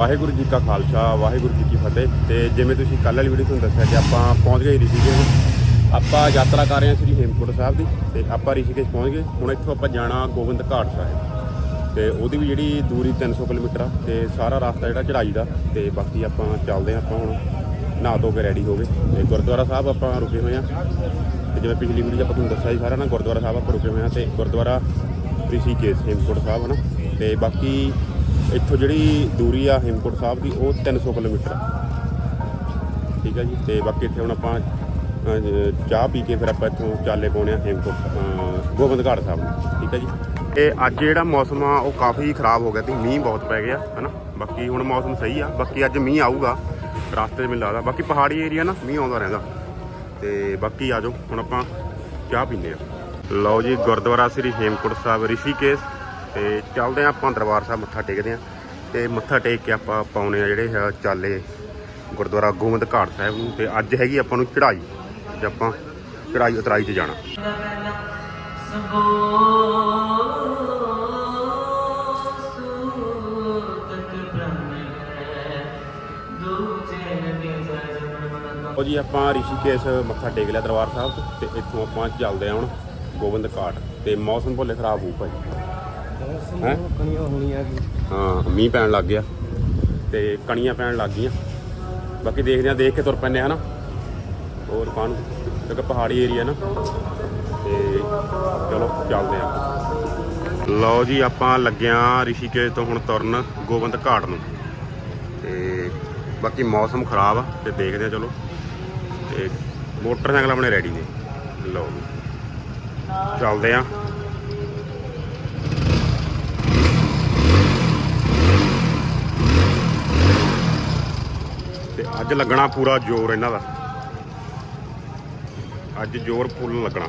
ਵਾਹਿਗੁਰੂ ਜੀ ਕਾ ਖਾਲਸਾ, ਵਾਹਿਗੁਰੂ ਜੀ ਕੀ ਫਤਿਹ। ਤੇ ਜਿਵੇਂ ਤੁਸੀਂ ਕੱਲ੍ਹ ਵਾਲੀ ਵੀਡੀਓ ਤੁਹਾਨੂੰ ਦੱਸਿਆ ਕਿ ਆਪਾਂ ਪਹੁੰਚ ਗਏ ਰਿਸ਼ੀਕੇਸ਼ ਆਪਾਂ ਯਾਤਰਾ ਕਰ ਰਹੇ ਹਾਂ ਸ੍ਰੀ ਹੇਮਕੁੰਟ ਸਾਹਿਬ ਦੀ ਤੇ ਆਪਾਂ ਰਿਸ਼ੀਕੇਸ਼ ਪਹੁੰਚ ਗਏ। ਹੁਣ ਇੱਥੋਂ ਆਪਾਂ ਜਾਣਾ ਗੋਬਿੰਦ ਘਾਟ ਸਾਹਿਬ। ਤੇ ਉਹਦੀ ਵੀ ਜਿਹੜੀ ਦੂਰੀ 300 ਕਿਲੋਮੀਟਰ ਆ ਤੇ ਸਾਰਾ ਰਸਤਾ ਜਿਹੜਾ ਚੜਾਈ ਦਾ ਤੇ ਬਾਕੀ ਆਪਾਂ ਚੱਲਦੇ ਹਾਂ, ਆਪਾਂ ਹੁਣ ਨਹਾ ਧੋ ਕੇ ਰੈਡੀ ਹੋ ਗਏ। ਤੇ ਗੁਰਦੁਆਰਾ ਸਾਹਿਬ ਆਪਾਂ ਰੁਕੇ ਹੋਏ ਆ ਤੇ ਜਿਵੇਂ ਪਿਛਲੀ ਵੀਡੀਓ 'ਚ ਆਪਾਂ ਤੁਹਾਨੂੰ ਦੱਸਿਆ ਸੀ ਸਾਰਾ ਨਾ, ਗੁਰਦੁਆਰਾ ਸਾਹਿਬ ਆਪਾਂ ਰੁਕੇ ਹੋਏ ਆ ਤੇ ਗੁਰਦੁਆਰਾ ਰਿਸ਼ੀਕੇਸ਼, ਹੇਮਕੁੰਟ ਸਾਹਿਬ ਹਨਾ। ਤੇ ਬਾਕੀ ਇੱਥੋਂ ਜਿਹੜੀ ਦੂਰੀ ਆ ਹੇਮਕੁੰਟ ਸਾਹਿਬ ਦੀ ਉਹ 300 ਕਿਲੋਮੀਟਰ ਆ। ਠੀਕ ਹੈ ਜੀ? ਤੇ ਬਾਕੀ ਇੱਥੇ ਹੁਣ ਆਪਾਂ ਚਾਹ ਪੀ ਕੇ ਫਿਰ ਆਪਾਂ ਇੱਥੋਂ ਚਾਲੇ ਪਾਉਣੇ ਆ ਹੇਮਕੁੰਟ ਅਹ, ਸਾਹਿਬ ਨੂੰ। ਠੀਕ ਹੈ ਜੀ? ਤੇ ਅੱਜ ਜਿਹੜਾ ਮੌਸਮ ਆ ਉਹ ਕਾਫੀ ਖਰਾਬ ਹੋ ਗਿਆ ਤੇ ਮੀਂਹ ਬਹੁਤ ਪੈ ਗਿਆ ਹਨਾ? ਬਾਕੀ ਹੁਣ ਮੌਸਮ ਸਹੀ ਆ ਬਾਕੀ ਅੱਜ ਮੀਂਹ ਆਊਗਾ ਰਸਤੇ 'ਚ ਮੈਨੂੰ ਲੱਗਦਾ। ਬਾਕੀ ਪਹਾੜੀ ਏਰੀਆ ਨਾ ਮੀਂਹ ਆਉਂਦਾ ਰਹਿੰਦਾ। ਤੇ ਬਾਕੀ ਆ ਜਾਓ ਹੁਣ ਆਪਾਂ ਚਾਹ ਪੀਂਦੇ ਆ। ਲਓ ਜੀ ਗੁਰਦੁਆਰਾ ਸ੍ਰੀ ਹੇਮਕੁੰਟ ਸਾਹਿਬ ਰਿਸ਼ੀਕੇਸ਼। ਤੇ ਚੱਲਦੇ ਆ ਆਪਾਂ ਦਰਬਾਰ ਸਾਹਿਬ ਮੱਥਾ ਟੇਕਦੇ ਆ। ਤੇ ਮੱਥਾ ਟੇਕ ਕੇ ਆਪਾਂ ਪਾਉਣੇ ਆ ਜਿਹੜੇ ਹੈ ਚਾਲੇ ਗੁਰਦੁਆਰਾ ਗੋਬਿੰਦ ਘਾਟ ਸਾਹਿਬ ਨੂੰ। ਤੇ ਅੱਜ ਹੈਗੀ ਆਪਾਂ ਨੂੰ ਚੜ੍ਹਾਈ ਅੱਜ ਆਪਾਂ ਚੜ੍ਹਾਈ ਉਤਰਾਈ 'ਚ ਜਾਣਾ। ਉਹ ਜੀ, ਆਪਾਂ ਰਿਸ਼ੀਕੇਸ਼ ਮੱਥਾ ਟੇਕ ਲਿਆ ਦਰਬਾਰ ਸਾਹਿਬ 'ਚ ਤੇ ਇੱਥੋਂ ਆਪਾਂ ਚੱਲਦੇ ਆ ਹੁਣ ਗੋਬਿੰਦ ਘਾਟ। ਤੇ ਮੌਸਮ ਭੁੱਲੇ ਖਰਾਬ ਹੋਊ ਭਾਈ ਹੈਂ? ਕਣੀਆਂ ਹੋਣੀਆਂ ਹਾਂ, ਮੀਂਹ ਪੈਣ ਲੱਗ ਗਿਆ ਤੇ ਕਣੀਆਂ ਪੈਣ ਲੱਗ ਗਈਆਂ। ਬਾਕੀ ਦੇਖਦੇ ਆ ਦੇਖ ਕੇ ਤੁਰ ਪੈਂਦੇ ਆ ਹਨਾ। ਹੋਰ ਕਾਹਨੂੰ ਕਿਉਂਕਿ ਪਹਾੜੀ ਏਰੀਆ ਨਾ। ਤੇ ਚਲੋ, ਚੱਲਦੇ ਆ ਲਓ ਜੀ, ਆਪਾਂ ਲੱਗਿਆ ਰਿਸ਼ੀਕੇਸ਼ ਤੋਂ ਹੁਣ ਤੁਰਨ ਗੋਬਿੰਦ ਘਾਟ ਨੂੰ। ਤੇ ਬਾਕੀ ਮੌਸਮ ਖਰਾਬ ਆ, ਤੇ ਦੇਖਦੇ ਆ ਚਲੋ। ਤੇ ਮੋਟਰਸਾਈਕਲ ਆਪਣੇ ਰੈਡੀ ਨੇ। ਲਓ ਜੀ। ਚੱਲਦੇ ਆ ਅੱਜ ਲੱਗਣਾ ਪੂਰਾ ਜ਼ੋਰ ਇਹਨਾਂ ਦਾ। ਅੱਜ ਜ਼ੋਰ ਫੁੱਲ ਲੱਗਣਾ।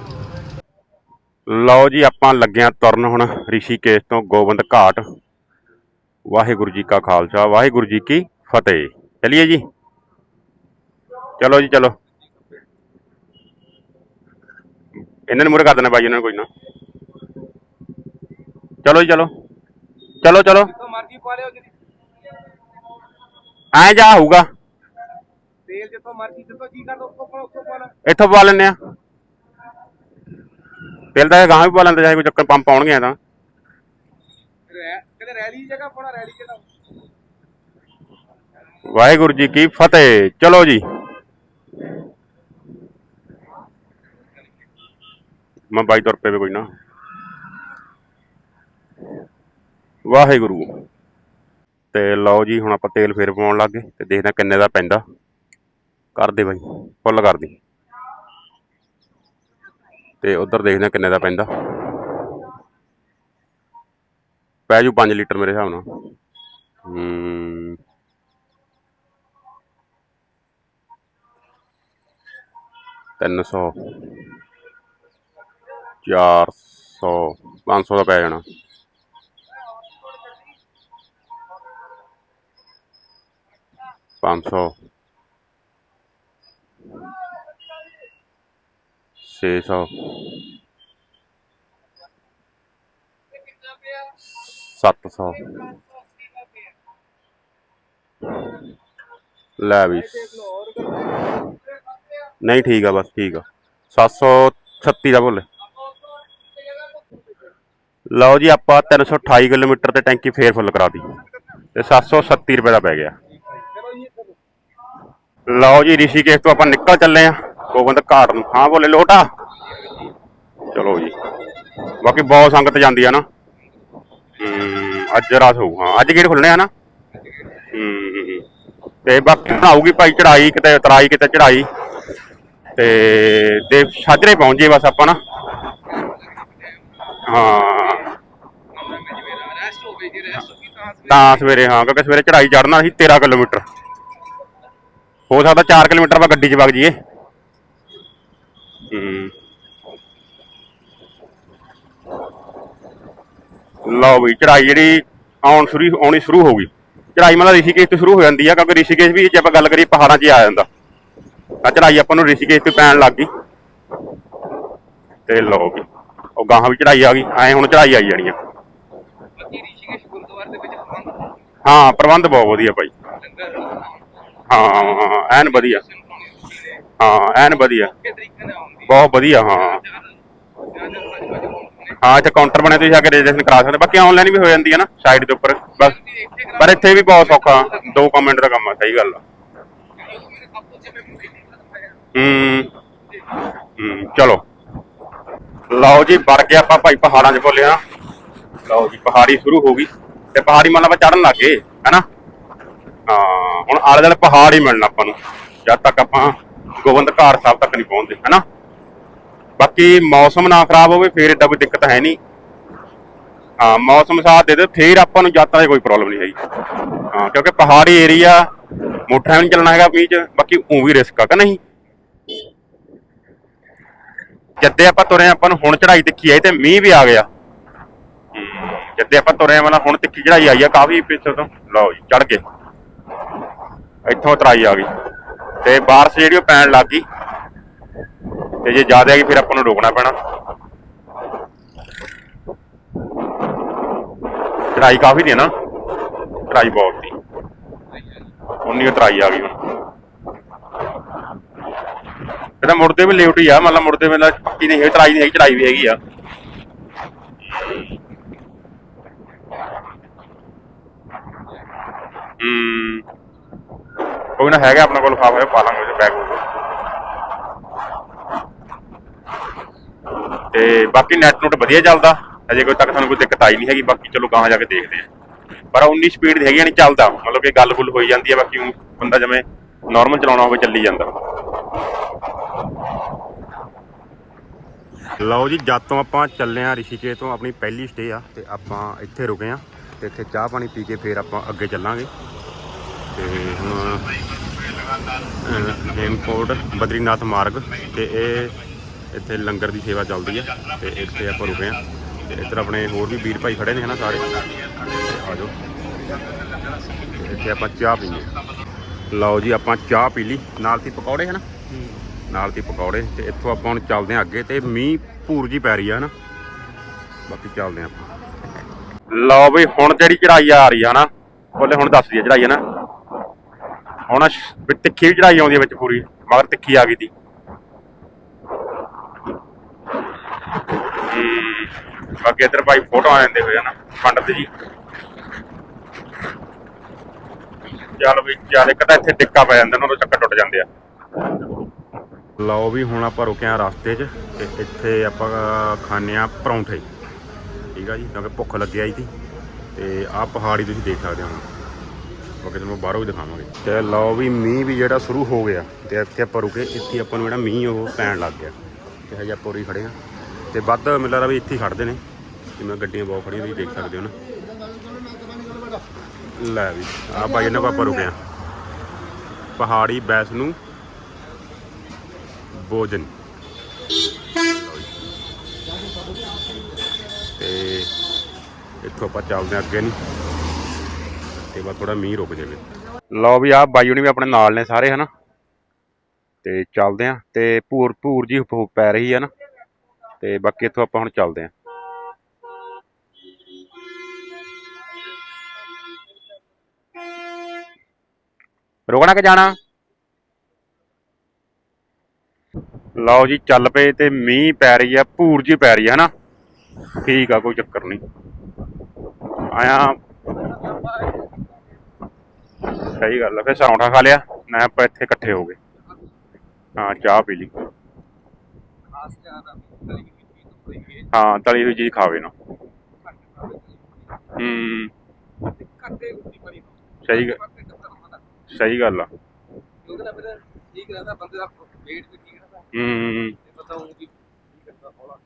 ਲਓ ਜੀ ਆਪਾਂ ਲੱਗਿਆ ਤੁਰਨ ਹੁਣ ਰਿਸ਼ੀਕੇਸ਼ ਤੋਂ ਗੋਬਿੰਦ ਘਾਟ। ਵਾਹਿਗੁਰੂ ਜੀ ਕਾ ਖਾਲਸਾ ਵਾਹਿਗੁਰੂ ਜੀ ਕੀ ਫਤਿਹ। ਚਲਿਏ ਜੀ। ਚਲੋ ਜੀ ਚਲੋ। ਇਹਨਾਂ ਨੇ ਮੂਰੇ ਕਰ ਦੇਣਾ ਬਾਈ ਇਹਨਾਂ ਨੂੰ ਕੋਈ ਨਾ। ਚਲੋ ਜੀ ਚਲੋ। ਚਲੋ ਚਲੋ। ਐ ਜਾ ਹੋਊਗਾ ਤੇਲ ਜਿੱਥੋਂ ਮਰਜ਼ੀ ਜਿੱਥੋਂ ਜੀ ਕਰਦਾ ਉੱਥੋਂ ਪਾ ਉੱਥੋਂ ਪਾ ਲੈ ਇੱਥੋਂ ਪਾ ਲੈਂਦੇ ਆ। ਤੇਲ ਤਾਂ ਗਾਂ ਵੀ ਪਾ ਲੈਂਦੇ ਚਾਹੇ ਕੋਈ ਚੱਕਰ ਪੰਪ ਪਾਉਣਗੇ ਆ ਤਾਂ। ਰੈ- ਕਿਤੇ ਰੈਲੀ ਦੀ ਜਗ੍ਹਾ ਪਾਉਣਾ ਰੈਲੀ ਕਿਹਦਾ ਵਾਹਿਗੁਰੂ ਜੀ ਕੀ ਫਤਿਹ। ਚਲੋ ਜੀ। ਮੈਂ ਬਾਈ ਤੁਰ ਪਏ ਵੇ ਕੋਈ ਨਾ। ਵਾਹਿਗੁਰੂ। ਤੇ ਲਓ ਜੀ ਹੁਣ ਆਪਾਂ ਤੇਲ ਫੇਰ ਪਾਉਣ ਲੱਗ ਗਏ ਤੇ ਦੇਖਦੇ ਹਾਂ ਕਿੰਨੇ ਦਾ ਪੈਂਦਾ। ਕਰ ਦੇ ਬਾਈ, ਫੁੱਲ ਕਰ ਦੀ। ਤੇ ਉਧਰ ਦੇਖਦੇ ਹਾਂ ਕਿੰਨੇ ਦਾ ਪੈਂਦਾ। ਪੈ ਜੂ 5 ਲੀਟਰ ਮੇਰੇ ਹਿਸਾਬ ਨਾਲ। ਹੂੰ। ਤਿੰਨ ਸੌ। ਚਾਰ ਸੌ। ਪੰਜ ਸੌ ਦਾ ਪੈ ਜਾਣਾ। ਪੰਜ ਸੌ। ਛੇ ਸੌ। ਸੱਤ ਸੌ। ਲੈ ਵੀ। ਨਹੀਂ, ਠੀਕ ਆ, ਬਸ ਠੀਕ ਆ। 736 ਦਾ ਬੋਲੇ। ਲਓ ਜੀ, ਆਪਾਂ 328 ਕਿਲੋਮੀਟਰ ਤੇ ਟੈਂਕੀ ਫੇਰ ਫੁੱਲ ਕਰਾਤੀ ਤੇ 737 ਰੁਪਏ ਦਾ ਪੈ ਗਿਆ। ਲਓ ਜੀ, ਰਿਸ਼ੀਕੇਸ਼ ਤੋਂ ਆਪਾਂ ਨਿਕਲ ਚੱਲੇ ਆ। ਗੋਬਿੰਦ ਘਾਟ ਨੂੰ। ਹਾਂ, ਬੋਲੇ ਲੋਟਾ। ਚਲੋ ਜੀ। ਬਾਕੀ ਬਹੁਤ ਸੰਗਤ ਜਾਂਦੀ ਆ ਨਾ। ਹੂੰ, ਅੱਜ ਰਾਤ ਹੋਊ, ਹਾਂ। ਅੱਜ ਗੇਟ ਖੁੱਲਣੇ ਆ ਨਾ। ਤੇ ਬਾਕੀ ਹੁਣ ਭਾਈ ਚੜਾਈ ਕਿਤੇ ਉਤਰਾਈ ਕਿਤੇ ਚੜਾਈ ਤੇ ਦੇ ਸਾਜਰੇ ਪਹੁੰਚ ਜੇ ਬਸ ਆਪਾਂ ਨਾ। ਹਾਂ। ਤਾਂ ਸਵੇਰੇ, ਹਾਂ, ਕਿਉਂਕਿ ਸਵੇਰੇ ਚੜਾਈ ਚੜਨਾ ਸੀ 13 ਕਿਲੋਮੀਟਰ। ਹੋ ਸਕਦਾ 4 ਕਿਲੋਮੀਟਰ ਆਪਾਂ ਗੱਡੀ 'ਚ ਵਗ ਜਾਈਏ। ਲਓ ਵੀ ਚੜਾਈ ਜਿਹੜੀ ਆਉਣ ਸ਼ੁਰੂ ਆਉਣੀ ਸ਼ੁਰੂ ਹੋ ਗਈ। ਚੜਾਈ ਮਤਲਬ ਰਿਸ਼ੀਕੇਸ਼ ਤੋਂ ਸ਼ੁਰੂ ਹੋ ਜਾਂਦੀ ਆ ਕਿਉਂਕਿ ਰਿਸ਼ੀਕੇਸ਼ ਵੀ ਜੇ ਆਪਾਂ ਗੱਲ ਕਰੀਏ ਪਹਾੜਾਂ 'ਚ ਆ ਜਾਂਦਾ। ਆ ਚੜਾਈ ਆਪਾਂ ਨੂੰ ਰਿਸ਼ੀਕੇਸ਼ ਤੋਂ ਪੈਣ ਲੱਗ ਗਈ। ਤੇ ਲਓ ਵੀ ਉਹ ਗਾਹਾਂ ਵੀ ਚੜਾਈ ਆ ਗਈ ਐ ਹੁਣ ਚੜਾਈ ਆਈ ਜਾਣੀ ਆ। ਹਾਂ ਪ੍ਰਬੰਧ ਬਹੁਤ ਵਧੀਆ ਭਾਈ। ਹਾਂ ਐਨ ਵਧੀਆ। ਹਾਂ ਐਨ ਵਧੀਆ। ਕਿ ਬਹੁਤ ਵਧੀਆ ਹਾਂ। ਹਾਂ ਇੱਥੇ ਕਾਊਂਟਰ ਬਣੇ ਤੁਸੀਂ ਆ ਕੇ ਰਜਿਸਟ੍ਰੇਸ਼ਨ ਕਰਾ ਸਕਦੇ ਬਾਕੀ ਆਨਲਾਈਨ ਵੀ ਹੋ ਜਾਂਦੀ ਹੈ ਨਾ ਸਾਈਟ ਦੇ ਉੱਪਰ। ਬਸ। ਪਰ ਇੱਥੇ ਵੀ ਬਹੁਤ ਸੌਖਾ 2 ਮਿੰਟ ਦਾ ਕੰਮ ਆ ਸਹੀ ਗੱਲ ਆ। ਹੂੰ ਹੂੰ ਚਲੋ। ਲਓ ਜੀ ਵੜ ਗਿਆ ਆਪਾਂ ਭਾਈ ਪਹਾੜਾਂ 'ਚ ਬੋਲਿਆ ਲਓ ਜੀ ਪਹਾੜੀ ਸ਼ੁਰੂ ਹੋ ਗਈ। ਤੇ ਪਹਾੜੀ ਮੰਨ ਲਾ ਆਪਾਂ ਚੜਨ ਲੱਗੇ ਹੈਨਾ ਹਾਂ ਹੁਣ ਆਲੇ ਦੁਆਲੇ ਪਹਾੜ ਹੀ ਮਿਲਣਾ ਆਪਾਂ ਨੂੰ ਜਦ ਤੱਕ ਆਪਾਂ ਗੋਬਿੰਦ ਘਾਟ ਸਾਹਿਬ ਤੱਕ ਨਹੀਂ ਪਹੁੰਚਦੇ ਹਨਾ? ਬਾਕੀ ਮੌਸਮ ਨਾ ਖਰਾਬ ਹੋਵੇ ਫੇਰ ਏਡਾ ਕੋਈ ਦਿੱਕਤ ਹੈ ਨਹੀਂ। ਹਾਂ ਮੌਸਮ ਸਾਥ ਦੇ ਦੇ ਫੇਰ ਆਪਾਂ ਨੂੰ ਯਾਤਰਾ 'ਚ ਕੋਈ ਪ੍ਰੋਬਲਮ ਨਹੀਂ ਹੈਗੀ। ਹਾਂ ਕਿਉਂਕਿ ਪਹਾੜੀ ਏਰੀਆ ਮੋਟਰਾਂ ਨਹੀਂ ਚੱਲਣਾ ਹੈਗਾ ਮੀਂਹ 'ਚ ਬਾਕੀ ਉਹ ਵੀ ਰਿਸਕ ਆ ਕਿ ਨਹੀਂ? ਜੱਦੇ ਆਪਾਂ ਤੁਰੇ ਆਪਾਂ ਨੂੰ ਹੁਣ ਚੜਾਈ ਤਿੱਖੀ ਆਈ ਤੇ ਮੀਂਹ ਵੀ ਆ ਗਿਆ। ਹਮ, ਜੱਦੇ ਆਪਾਂ ਤੁਰੇ ਮਤਲਬ ਹੁਣ ਤਿੱਖੀ ਚੜਾਈ ਆਈ ਆ ਕਾਫੀ ਪਿੱਛੇ ਤੋਂ। ਲਓ ਜੀ ਚੜ ਗਏ ਇੱਥੋਂ ਤਰਾਈ ਆ ਗਈ। ਤੇ ਬਾਰਿਸ਼ ਜਿਹੜੀ ਉਹ ਪੈਣ ਲੱਗ ਗਈ। ਤੇ ਜੇ ਜ਼ਿਆਦਾ ਹੈਗੀ ਫਿਰ ਆਪਾਂ ਨੂੰ ਰੋਕਣਾ ਪੈਣਾ। ਚੜਾਈ ਕਾਫੀ ਦੀ ਹੈ ਨਾ। ਚੜਾਈ ਬਹੁਤ ਦੀ। ਉਨੀ ਉਤਰਾਈ ਆ ਗਈ ਹੁਣ। ਇਹਦਾ ਮੁੜਦੇ ਵੀ ਲੇਟ ਹੀ ਆ। ਮਤਲਬ ਮੁੜਦੇ ਵੇਲੇ ਪੱਕੀ ਨਹੀਂ ਹੈ ਚੜਾਈ ਨਹੀਂ ਹੈਗੀ ਚੜਾਈ ਵੀ ਹੈਗੀ ਆ। ਹੂੰ। ਕੋਈ ਨਾ ਹੈਗਾ ਆਪਣੇ ਕੋਲ ਲਿਫਾਫਾ ਪਾ ਲਾਂਗੇ ਉਹਦੇ ਬੈਗ ਤੇ ਬਾਕੀ ਨੈਟ ਨੂਟ ਵਧੀਆ ਚੱਲਦਾ। ਅਜੇ ਕੋਈ ਤੱਕ ਸਾਨੂੰ ਕੋਈ ਦਿੱਕਤ ਆਈ ਨਹੀਂ ਹੈਗੀ, ਬਾਕੀ ਚਲੋ ਗਾਹਾਂ ਜਾ ਕੇ ਦੇਖਦੇ ਆ ਪਰ 19 ਸਪੀਡ ਦੀ ਹੈਗੀ ਨਹੀਂ ਚੱਲਦਾ। ਮਤਲਬ ਕਿ ਗੱਲ ਗੁੱਲ ਹੋਈ ਜਾਂਦੀ ਹੈ ਬਾਕੀ ਬੰਦਾ ਜਿਵੇਂ ਨਾਰਮਲ ਚਲਾਉਣਾ ਹੋਵੇ, ਚੱਲੀ ਜਾਂਦਾ। ਲਓ ਜੀ, ਜਦ ਤੋਂ ਆਪਾਂ ਚੱਲੇ ਆ ਰਿਸ਼ੀਕੇ ਤੋਂ, ਆਪਣੀ ਪਹਿਲੀ ਸਟੇ ਆ, ਤੇ ਆਪਾਂ ਇੱਥੇ ਰੁਕੇ ਆ ਤੇ ਇੱਥੇ ਚਾਹ ਪਾਣੀ ਪੀ ਕੇ ਫੇਰ ਆਪਾਂ ਅੱਗੇ ਚੱਲਾਂਗੇ। ਤੇ ਹੁਣ ਅਹ, ਹੇਮਕੋਟ ਬਦਰੀਨਾਥ ਮਾਰਗ ਤੇ ਇਹ ਇੱਥੇ ਲੰਗਰ ਦੀ ਸੇਵਾ ਚੱਲਦੀ ਹੈ ਤੇ ਇੱਥੇ ਆਪਾਂ ਰੁਕੇ ਆ। ਤੇ ਇੱਧਰ ਆਪਣੇ ਹੋਰ ਵੀ ਵੀਰ ਭਾਈ ਖੜੇ ਨੇ ਹਨਾ ਸਾਰੇ? ਤੇ ਆ ਜਾਓ ਇੱਥੇ ਆਪਾਂ ਚਾਹ ਪੀਂਦੇ ਲਓ ਜੀ ਆਪਾਂ ਚਾਹ ਪੀ ਲਈ। ਨਾਲ ਤੀ ਪਕੌੜੇ ਹਨਾ? ਨਾਲ ਤੀ ਪਕੌੜੇ। ਤੇ ਇੱਥੋਂ ਆਪਾਂ ਹੁਣ ਚੱਲਦੇ ਹਾਂ ਅੱਗੇ ਤੇ ਮੀਂਹ ਭੂਰ ਜੀ ਪੈ ਰਹੀ ਆ ਹਨਾ? ਬਾਕੀ ਚੱਲਦੇ ਹਾਂ ਆਪਾਂ। ਲਓ ਬਈ ਹੁਣ ਜਿਹੜੀ ਚੜਾਈ ਆ ਰਹੀ ਆ ਨਾ ਬੋਲੇ ਹੁਣ ਦੱਸ ਦੀ ਚੜਾਈ ਹੈ ਨਾ ਹੁਣ ਤਿੱਖੀ ਵੀ ਚੜਾਈ ਆਉਂਦੀ ਵਿੱਚ ਪੂਰੀ, ਮਗਰ ਤਿੱਖੀ ਆ ਗਈ ਤੀ ਬਾਕੀ ਇੱਧਰ ਭਾਈ ਫੋਟੋ ਆ ਜਾਂਦੇ ਹੋਏ ਨਾ, ਪੰਡਤ ਜੀ। ਚੱਲ ਵੀ, ਚੱਲ ਇੱਕ ਤਾਂ ਇੱਥੇ ਟਿੱਕਾ ਪੈ ਜਾਂਦਾ ਨਾ ਉਦੋਂ ਚੱਕਰ ਟੁੱਟ ਜਾਂਦੇ ਆ। ਲਓ ਵੀ ਹੁਣ ਆਪਾਂ ਰੁਕੇ ਆ ਰਸਤੇ 'ਚ, ਤੇ ਇੱਥੇ ਆਪਾਂ ਖਾਣੇ ਆ ਪਰੌਂਠੇ। ਠੀਕ ਆ ਜੀ, ਕਿਉਂਕਿ ਭੁੱਖ ਲੱਗਿਆ ਆਈ ਸੀ, ਤੇ ਆਹ ਪਹਾੜੀ ਤੁਸੀਂ ਦੇਖ ਸਕਦੇ ਹੋ ਹੁਣ ਬਾਕੀ ਤੁਹਾਨੂੰ ਬਾਹਰੋਂ ਵੀ ਦਿਖਾਵਾਂਗੇ। ਤੇ ਲਓ ਵੀ ਮੀਂਹ ਵੀ ਜਿਹੜਾ ਸ਼ੁਰੂ ਹੋ ਗਿਆ ਤੇ ਇੱਥੇ ਆਪਾਂ ਰੁਕੇ, ਇੱਥੇ ਆਪਾਂ ਨੂੰ ਜਿਹੜਾ ਮੀਂਹ ਉਹ ਪੈਣ ਲੱਗ ਗਿਆ। ਤੇ ਹਜੇ ਆਪਾਂ ਉਰੀ ਖੜੇ ਆ ਤੇ ਵੱਧ ਮੈਨੂੰ ਲੱਗਦਾ ਵੀ ਇੱਥੇ ਹੀ ਖੜਦੇ ਨੇ। ਜਿਵੇਂ ਗੱਡੀਆਂ ਬਹੁਤ ਖੜੀਆਂ ਤੁਸੀਂ ਦੇਖ ਸਕਦੇ ਹੋ ਨਾ। ਲੈ ਵੀ ਆ ਬਾਈ ਇਹਨਾਂ ਆਪਾਂ ਰੁਕੇ ਆ ਪਹਾੜੀ ਬੈਸਨੂ ਭੋਜਨ। ਲਓ ਤੇ ਇੱਥੋਂ ਆਪਾਂ ਚੱਲਦੇ ਹਾਂ ਅੱਗੇ ਨਹੀਂ ਤੇ ਬਸ ਥੋੜਾ ਮੀਂਹ ਰੁਕ ਜਾਵੇ। ਲਓ ਵੀ ਆ ਬਾਈ ਹੁਣੀ ਵੀ ਆਪਣੇ ਨਾਲ ਨੇ ਸਾਰੇ, ਹਨਾ? ਤੇ ਚੱਲਦੇ ਆ, ਤੇ ਭੂਰ ਭੂਰ ਜੀ ਪੈ ਰਹੀ ਆ ਨਾ। ਤੇ ਬਾਕੀ ਇੱਥੋਂ ਆਪਾਂ ਹੁਣ ਚੱਲਦੇ ਆ। ਰੁਕਣਾ ਕਿ ਜਾਣਾ? ਲਓ ਜੀ, ਚੱਲ ਪਏ ਤੇ ਮੀਂਹ ਪੈ ਰਹੀ ਆ, ਭੂਰ ਜੀ ਪੈ ਰਹੀ ਆ, ਹਨਾ? ਠੀਕ ਆ, ਕੋਈ ਚੱਕਰ ਨਹੀਂ। ਆਇਆ। ਸਹੀ ਗੱਲ ਆ ਫਿਰ ਸੌਂਠਾ ਖਾ ਲਿਆ ਨਾ ਆਪਾਂ ਇੱਥੇ ਇਕੱਠੇ ਹੋ ਗਏ। ਹਾਂ ਚਾਹ ਪੀ ਲਈ। ਹਾਂ ਤਲੀ ਹੋਈ ਚੀਜ਼ ਖਾਵੇ ਨਾ ਹੂੰ। ਸਹੀ ਗੱਲ ਆ। ਹੂੰ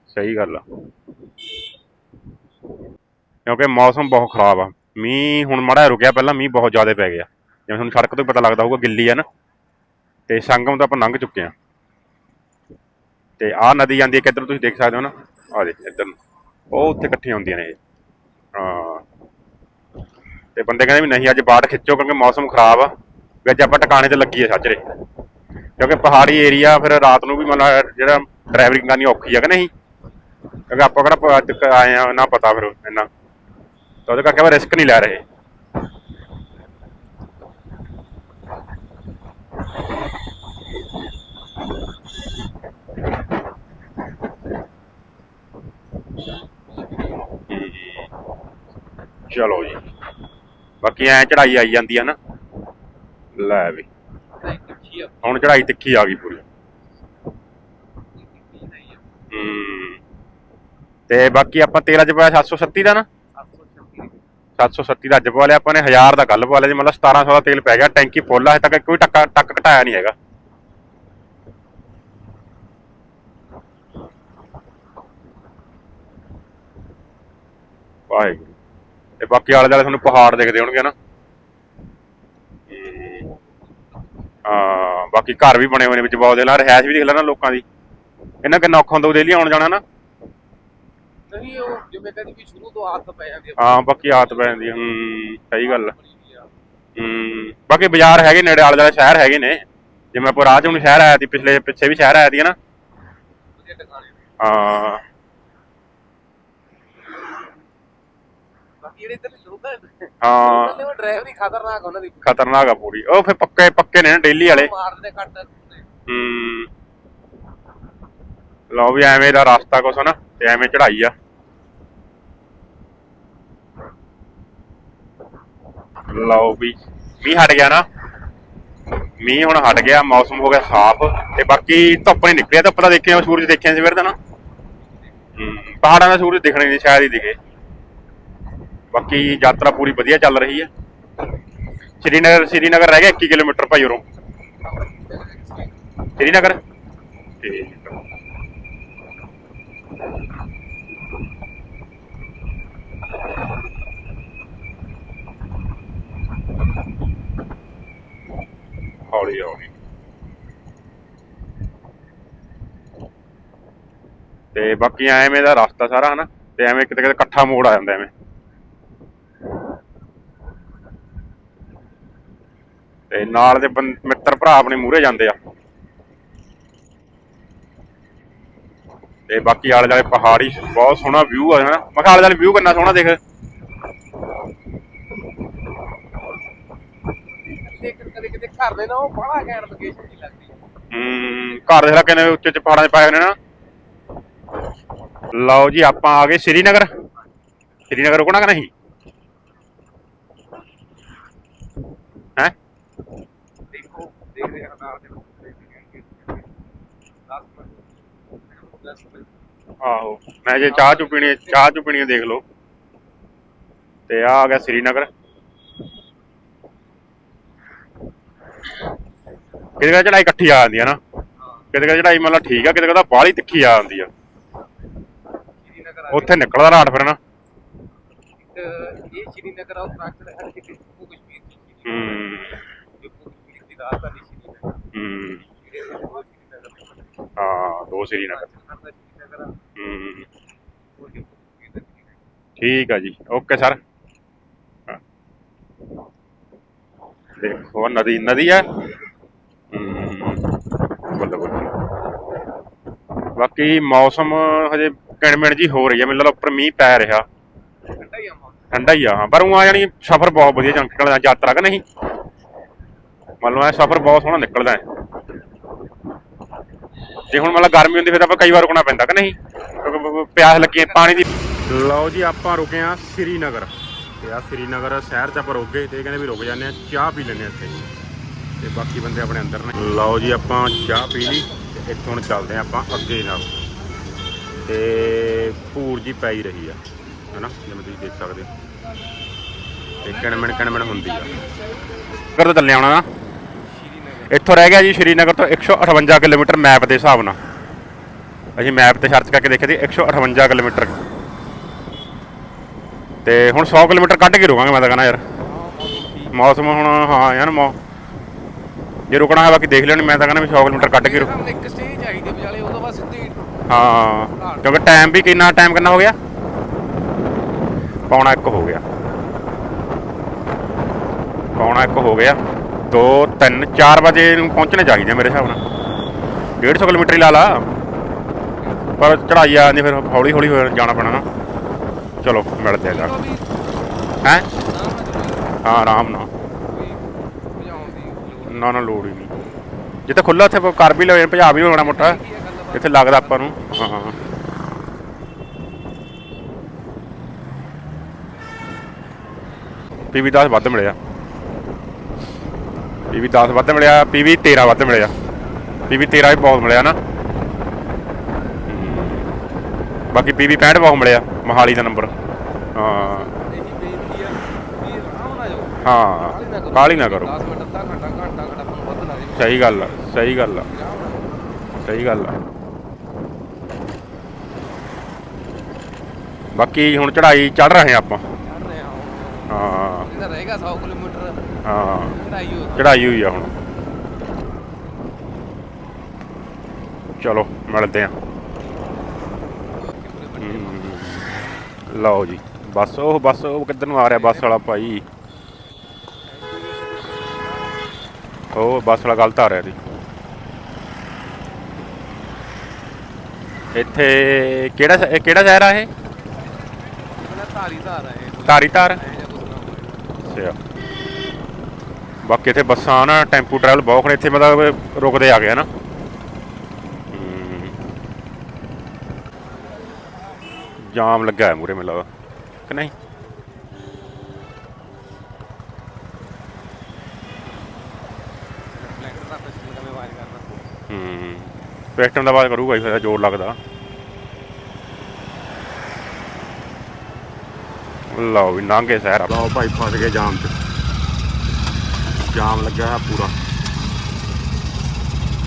ਸਹੀ ਗੱਲ ਆ। ਕਿਉਂਕਿ ਮੌਸਮ ਬਹੁਤ ਖਰਾਬ ਆ। ਮੀਂਹ ਹੁਣ ਮੜਾ ਰੁਕਿਆ ਪਹਿਲਾਂ ਮੀਂਹ ਬਹੁਤ ਜ਼ਿਆਦਾ ਪੈ ਗਿਆ। ਜਿਵੇਂ ਤੁਹਾਨੂੰ ਸੜਕ ਤੋਂ ਹੀ ਪਤਾ ਲੱਗਦਾ ਹੋਊਗਾ, ਗਿੱਲੀ ਆ ਨਾ। ਤੇ ਸੰਗਮ ਤੋਂ ਆਪਾਂ ਲੰਘ ਚੁੱਕੇ ਆ ਤੇ ਆਹ ਨਦੀ ਜਾਂਦੀ ਹੈ, ਕਿੱਧਰ ਤੁਸੀਂ ਦੇਖ ਸਕਦੇ ਹੋ ਨਾ? ਆ ਦੇ ਇੱਧਰ ਉਹ ਉੱਥੇ ਇਕੱਠੀਆਂ ਹੁੰਦੀਆਂ ਨੇ ਇਹ। ਹਾਂ। ਤੇ ਬੰਦੇ ਕਹਿੰਦੇ ਵੀ ਨਹੀਂ, ਅੱਜ ਬਾੜ ਖਿੱਚੋ, ਕਿਉਂਕਿ ਮੌਸਮ ਖਰਾਬ ਆ। ਵੀ ਅੱਜ ਆਪਾਂ ਟਿਕਾਣੇ ਤੇ ਲੱਗੀਏ ਸੱਚਰੇ ਕਿਉਂਕਿ ਪਹਾੜੀ ਏਰੀਆ, ਫਿਰ ਰਾਤ ਨੂੰ ਵੀ ਮਤਲਬ ਜਿਹੜਾ ਡਰਾਈਵਰਿੰਗ ਕਰਨੀ ਔਖੀ ਆ ਕਿ ਨਹੀਂ? ਕਿਉਂਕਿ ਆਪਾਂ ਕਿਹੜਾ ਅੱਜ ਆਏ ਆ, ਨਾ ਪਤਾ ਫਿਰ ਇੰਨਾ। ਤਾਂ ਉਹਦੇ ਕਰਕੇ ਆਪਾਂ ਰਿਸਕ ਨਹੀਂ ਲੈ ਰਹੇ। ਚਲੋ ਜੀ। ਬਾਕੀ ਐ ਚੜਾਈ ਆਈ ਜਾਂਦੀ ਆ ਨਾ। ਲੈ ਵੀ। ਹੁਣ ਚੜਾਈ ਤਿੱਖੀ ਆ ਗਈ ਪੂਰੀ। ਤੇ ਬਾਕੀ ਆਪਾਂ ਤੇਲ ਅੱਜ ਪਾਇਆ 737 ਦਾ ਨਾ। 736 737 ਦਾ ਅੱਜ ਪਵਾ ਲਿਆ। ਆਪਾਂ ਨੇ 1000 ਦਾ ਕੱਲ ਪਵਾ ਲਿਆ ਜੀ। ਮਤਲਬ 1700 ਦਾ ਤੇਲ ਪੈ ਗਿਆ। ਟੈਂਕੀ ਫੁੱਲ ਆ, ਹਜੇ ਤੱਕ ਕੋਈ ਟੱਕਾ ਟੱਕ ਘਟਾਇਆ ਨਹੀਂ ਹੈਗਾ। ਵਾਹਿਗੁਰੂ। ਤੇ ਬਾਕੀ ਆਲੇ ਦੁਆਲੇ ਤੁਹਾਨੂੰ ਪਹਾੜ ਦਿਖਦੇ ਹੋਣਗੇ ਨਾ। ਬਾਕੀ ਘਰ ਵੀ ਬਣੇ ਹੋਏ ਨੇ ਵਿੱਚ ਬਹੁਤ ਦੇ ਨਾਲ ਰਹਿائش ਵੀ ਦਿਖ ਲੈਣਾ ਲੋਕਾਂ ਦੀ। ਇਹਨਾਂ ਕਿੰਨਾ ਔਖਾ ਹੁੰਦਾ ਉਹਦੇ ਆਉਣ ਜਾਣਾ ਨਾ। ਤੋਂ ਹਾਂ ਬਾਕੀ ਆਦਤ ਪੈ ਜਾਂਦੀ ਹੂੰ ਸਹੀ ਗੱਲ ਹੂੰ ਬਾਕੀ ਬਾਜ਼ਾਰ ਹੈਗੇ ਨੇੜੇ ਆਲੇ ਦੁਆਲੇ ਸ਼ਹਿਰ ਹੈਗੇ ਨੇ। ਜਿਵੇਂ ਆਪਾਂ ਰਾਜ ਹੁਣ ਸ਼ਹਿਰ ਆਇਆ ਸੀ ਪਿਛਲੇ ਪਿੱਛੇ ਵੀ ਸ਼ਹਿਰ ਆਇਆ ਸੀ ਨਾ। ਹਾਂ। ਜਿਹੜੇ ਇੱਧਰ ਲੋਕ ਹਾਂ। ਖਤਰਨਾਕ ਉਹਨਾਂ ਦੀ। ਖਤਰਨਾਕ ਆ ਪੂਰੀ। ਉਹ ਫਿਰ ਪੱਕੇ ਪੱਕੇ ਨੇ ਡੇਲੀ ਵਾਲੇ। ਮਾਰਦੇ ਕੱਟ ਹੂੰ। ਲਓ ਵੀ ਐਵੇਂ ਦਾ ਰਸਤਾ ਕੁਛ ਨਾ ਤੇ ਐਵੇਂ ਚੜਾਈ ਆ। ਲਓ ਵੀ ਮੀਂਹ ਹਟ ਗਿਆ ਨਾ। ਮੀਂਹ ਹੁਣ ਹਟ ਗਿਆ ਮੌਸਮ ਹੋ ਗਿਆ ਸਾਫ਼ ਤੇ ਬਾਕੀ ਧੁੱਪ ਨਹੀਂ ਨਿਕਲਿਆ ਧੁੱਪ ਤਾਂ ਦੇਖਿਆ ਸੂਰਜ ਦੇਖਿਆ ਸਵੇਰ ਦਾ ਨਾ। ਪਹਾੜਾਂ ਦਾ ਸੂਰਜ ਦਿਖਣਾ ਨਹੀਂ ਸ਼ਾਇਦ ਹੀ ਦਿਖੇ। ਬਾਕੀ ਯਾਤਰਾ ਪੂਰੀ ਵਧੀਆ ਚੱਲ ਰਹੀ ਹੈ। ਸ਼੍ਰੀਨਗਰ ਸ਼੍ਰੀਨਗਰ ਰਹਿ ਗਿਆ 21 ਕਿਲੋਮੀਟਰ ਭਾਈ ਉਰੋਂ। ਸ਼੍ਰੀਨਗਰ? ਠੀਕ ਹੌਲੀ ਹੌਲੀ। ਤੇ ਬਾਕੀ ਐਵੇਂ ਦਾ ਰਸਤਾ ਸਾਰਾ, ਹਨਾ? ਤੇ ਐਵੇਂ ਕਿਤੇ ਕਿਤੇ ਇਕੱਠਾ ਮੋੜ ਆ ਜਾਂਦਾ ਐਵੇਂ। ਤੇ ਨਾਲ ਦੇ ਮਿੱਤਰ ਭਰਾ ਆਪਣੇ ਮੂਹਰੇ ਜਾਂਦੇ ਆ। ਤੇ ਬਾਕੀ ਆਲੇ ਦੁਆਲੇ ਪਹਾੜੀ ਬਹੁਤ ਸੋਹਣਾ ਵਿਊ ਆ ਹਨਾ? ਮੈਂ ਕਿਹਾ ਆਲੇ ਦੁਆਲੇ ਵਿਊ ਕਿੰਨਾ ਸੋਹਣਾ ਦੇਖ। ਦੇਖ ਕਦੇ ਕਿਤੇ ਘਰ ਦੇ ਨਾ ਉਹ ਬੜਾ ਘੈਂਟ ਲੋਕੇਸ਼ਨ ਦੀ ਲੱਗਦੀ ਆ। ਹੂੰ ਘਰ ਦੇ ਕਿੰਨੇ ਉੱਚੇ ਉੱਚੇ ਪਹਾੜਾਂ 'ਚ ਪਾਏ ਹੋਏ ਨੇ ਨਾ। ਲਓ ਜੀ ਆਪਾਂ ਆ ਗਏ ਸ਼੍ਰੀਨਗਰ। ਸ਼੍ਰੀਨਗਰ ਰੁਕਣਾ ਕਿ ਨਹੀਂ? ਹੈ? ਦੇਖੋ ਦੇਖਦੇ ਆ ਦੇ ਆਹੋ, ਮੈਂ ਜੇ ਚਾਹ ਚੁ ਪੀਣੀ, ਚਾਹ ਚੁ ਪੀਣੀ ਦੇਖ ਲਓ। ਤੇ ਆ ਆ ਗਿਆ ਸ਼੍ਰੀਨਗਰ। ਕਿਤੇ ਕਿਤੇ ਚੜਾਈ ਇਕੱਠੀ ਆ ਜਾਂਦੀ ਹੈ ਨਾ। ਕਿਤੇ ਕਿਤੇ ਚੜਾਈ ਮਤਲਬ ਠੀਕ ਆ, ਕਿਤੇ ਕਿਤੇ ਬਾਹਲੀ ਤਿੱਖੀ ਆ ਜਾਂਦੀ ਆ। ਉੱਥੇ ਨਿਕਲਦਾ ਰਾਟ ਫਿਰ ਨਾ। ਇਹ ਸ਼੍ਰੀਨਗਰ ਆ ਉੱਤਰਾਖੰਡ ਹੈ ਕਿ ਜੰਮੂ ਕਸ਼ਮੀਰ ਕਸ਼ਮੀਰ ਹਾਂ ਦੋ ਸ਼੍ਰੀਨਗਰ ਦਾ ਹੂੰ ਠੀਕ ਆ ਜੀ, ਓਕੇ ਸਰ। ਦੇਖੋ, ਨਦੀ ਨਦੀ ਹੈ, ਬੱਲੇ ਬੱਲੇ। ਬਾਕੀ ਮੌਸਮ ਹਜੇ ਕਿਣਮਿਣ ਜੀ ਹੋ ਰਹੀ ਹੈ ਮੈਨੂੰ ਲੱਗਦਾ ਉੱਪਰ ਮੀਂਹ ਪੈ ਰਿਹਾ। ਠੰਡਾ ਹੀ ਆ ਠੰਡਾ ਹੀ ਆ, ਹਾਂ। ਪਰ ਉਹ ਆ ਜਾਣੀ ਸਫ਼ਰ ਬਹੁਤ ਵਧੀਆ ਚੱਲ ਨਿਕਲਦਾ, ਯਾਤਰਾ ਕਿ ਨਹੀਂ? ਮੰਨ ਲਓ ਐ, ਸਫ਼ਰ ਬਹੁਤ ਸੋਹਣਾ ਨਿਕਲਦਾ ਹੈ ਜੇ ਹੁਣ ਮਤਲਬ ਗਰਮੀ ਹੁੰਦੀ, ਫਿਰ ਆਪਾਂ ਕਈ ਵਾਰ ਰੁਕਣਾ ਪੈਂਦਾ ਕਿ ਨਹੀਂ? ਕਿਉਂਕਿ ਪਿਆਸ ਲੱਗੀ ਪਾਣੀ ਦੀ। ਲਓ ਜੀ, ਆਪਾਂ ਰੁਕੇ ਆ ਸ੍ਰੀਨਗਰ। ਤੇ ਆ ਸ੍ਰੀਨਗਰ ਸ਼ਹਿਰ ਚ ਆਪਾਂ ਰੁਕ ਗਏ ਤੇ ਕਹਿੰਦੇ ਵੀ ਰੁਕ ਜਾਂਦੇ ਆ, ਚਾਹ ਪੀ ਲੈਂਦੇ ਆ ਇੱਥੇ। ਤੇ ਬਾਕੀ ਬੰਦੇ ਆਪਣੇ ਅੰਦਰ ਨੇ। ਲਓ ਜੀ, ਆਪਾਂ ਚਾਹ ਪੀ ਲਈ ਤੇ ਇੱਥੋਂ ਹੁਣ ਚੱਲਦੇ ਆ ਆਪਾਂ ਅੱਗੇ ਨਾਲ। ਤੇ ਭੂਰ ਜੀ ਪੈ ਰਹੀ ਆ, ਹਨਾ? ਜਿਵੇਂ ਤੁਸੀਂ ਦੇਖ ਸਕਦੇ ਹੋ। ਤੇ ਕਿਣਮਿਣ ਕਿਣਮਿਣ ਹੁੰਦੀ ਆ। ਕਰ ਤਾਂ ਚੱਲੇ ਆਉਣਾ ਨਾ। ਇੱਥੋਂ ਰਹਿ ਗਿਆ ਜੀ ਸ਼੍ਰੀਨਗਰ ਤੋਂ 158 ਕਿਲੋਮੀਟਰ ਮੈਪ ਦੇ ਹਿਸਾਬ ਨਾਲ। ਅਸੀਂ ਮੈਪ ਤੇ ਸਰਚ ਕਰਕੇ ਦੇਖਿਆ ਸੀ 158 ਕਿਲੋਮੀਟਰ। ਤੇ ਹੁਣ 100 ਕਿਲੋਮੀਟਰ ਕੱਢ ਕੇ ਰੁਕਾਂਗੇ ਮੈਂ ਤਾਂ ਕਹਿੰਦਾ ਯਾਰ। ਮੌਸਮ ਹੁਣ ਹਾਂ ਯਾਰ ਮੌ ਜੇ ਰੁਕਣਾ ਹੈ ਬਾਕੀ ਦੇਖ ਲੈਣੀ ਮੈਂ ਤਾਂ ਕਹਿੰਦਾ ਵੀ 100 ਕਿਲੋਮੀਟਰ ਕੱਢ ਕੇ ਰੁਕ ਇੱਕ ਸਟੇਜ ਚਾਹੀਦੀ ਵਿਚਾਲੇ ਉਹ ਤੋਂ ਬਾਅਦ ਸਿੱਧੀ ਹਾਂ ਕਿਉਂਕਿ ਟਾਈਮ ਵੀ ਕਿੰਨਾ ਟਾਈਮ ਕਿੰਨਾ ਹੋ ਗਿਆ? ਪੌਣਾ ਇੱਕ ਹੋ ਗਿਆ। ਪੌਣਾ ਇੱਕ ਹੋ ਗਿਆ। 2 3 4 ਵਜੇ ਨੂੰ ਪਹੁੰਚਣੇ ਚਾਹੀਦੇ ਮੇਰੇ ਹਿਸਾਬ ਨਾਲ। 150 ਕਿਲੋਮੀਟਰ ਹੀ ਲਾ ਲਾ। ਪਰ ਚੜਾਈ ਆ ਜਾਂਦੀ, ਫਿਰ ਹੌਲੀ ਹੌਲੀ ਹੋ ਜਾਣਾ ਪੈਣਾ ਨਾ। ਚਲੋ, ਮਿਲਦੇ ਆ ਜਾ ਹੈ? ਹਾਂ, ਆਰਾਮ ਨਾਲ। ਨਾ ਨਾ, ਲੋੜ ਹੀ ਨਹੀਂ। ਜਿੱਥੇ ਖੁੱਲਾ ਉੱਥੇ ਕਰ ਵੀ ਲਵੇ ਭਜਾ ਵੀ ਹੋਣਾ ਮੋਟਾ। ਕੀ ਜਿੱਥੇ ਲੱਗਦਾ ਆਪਾਂ ਨੂੰ। ਹਾਂ। ਪੀਵੀ 10 ਵੱਧ ਮਿਲਿਆ। ਪੀਵੀ 10 ਵੱਧ ਮਿਲਿਆ ਪੀਵੀ 13 ਵੱਧ ਮਿਲਿਆ। ਪੀਵੀ 13 ਵੀ ਬਹੁਤ ਮਿਲਿਆ ਨਾ। ਬਾਕੀ ਪੀਵੀ 65 ਬਹੁਤ ਮਿਲਿਆ, ਮਹਾਲੀ ਦਾ ਨੰਬਰ ਹਾਂ। ਹਾਂ ਕਾਲੀ ਨਾ ਕਰੋ। 10 ਮਿੰਟ ਅੱਧਾ ਘੰਟਾ ਘੰਟਾ ਘੰਟਾ ਆਪਾਂ ਨੂੰ ਵੱਧ ਲੱਗ ਜਾਵੇ ਸਹੀ ਗੱਲ ਆ, ਸਹੀ ਗੱਲ ਆ। ਸਹੀ ਗੱਲ ਆ। ਬਾਕੀ ਹੁਣ ਚੜਾਈ ਚੜ ਰਹੇ ਆਪਾਂ। ਹਾਂ ਇਹਦਾ ਰਹੇਗਾ 100 ਕਿਲੋਮੀਟਰ। ਹਾਂ। ਚੜਾਈ ਹੋ ਚੜਾਈ ਹੋਈ ਆ ਹੁਣ। ਚਲੋ ਮਿਲਦੇ ਆ ਲਓ ਜੀ ਬੱਸ ਉਹ ਬੱਸ ਉਹ ਕਿੱਧਰ ਨੂੰ ਆ ਰਿਹਾ ਬੱਸ ਵਾਲਾ ਭਾਈ? ਉਹ ਬੱਸ ਵਾਲਾ ਗਲਤ ਆ ਰਿਹਾ ਜੀ। ਇੱਥੇ ਕਿਹੜਾ ਇਹ ਕਿਹੜਾ ਸ਼ਹਿਰ ਆ ਇਹ? ਧਾਰੀ ਧਾਰ ਹੈ ਇਹ। ਧਾਰੀ ਧਾਰ ਅੱਛਾ ਬਾਕੀ ਇੱਥੇ ਬੱਸਾਂ ਨਾ ਟੈਂਪੂ ਟਰੈਵਲ ਬਹੁਤ ਖੜੇ ਇੱਥੇ ਮਤਲਬ ਰੁਕਦੇ ਆ ਗਏ ਨਾ। ਹਮ। ਜਾਮ ਲੱਗਾ ਹੈ ਮੂਰੇ ਮੈਨੂੰ ਲੱਗਦਾ। ਕਿ ਨਹੀਂ? ਬਲੈਂਕਟ ਦਾ ਪਿਛਲੇ ਕਮੇ ਆਵਾਜ਼ ਕਰਦਾ ਹੂੰ। ਪੈਸਟਮ ਦਾ ਬਾਅਦ ਕਰੂਗਾ ਹੀ ਫਿਰ ਜੋਰ ਲੱਗਦਾ। ਲਓ ਵੀ ਲੰਘੇ ਸ਼ਹਿਰ ਲਓ ਭਾਈ ਫਸ ਗਏ ਜਾਮ 'ਚ। ਜਾਮ ਲੱਗਿਆ ਹੈ ਪੂਰਾ।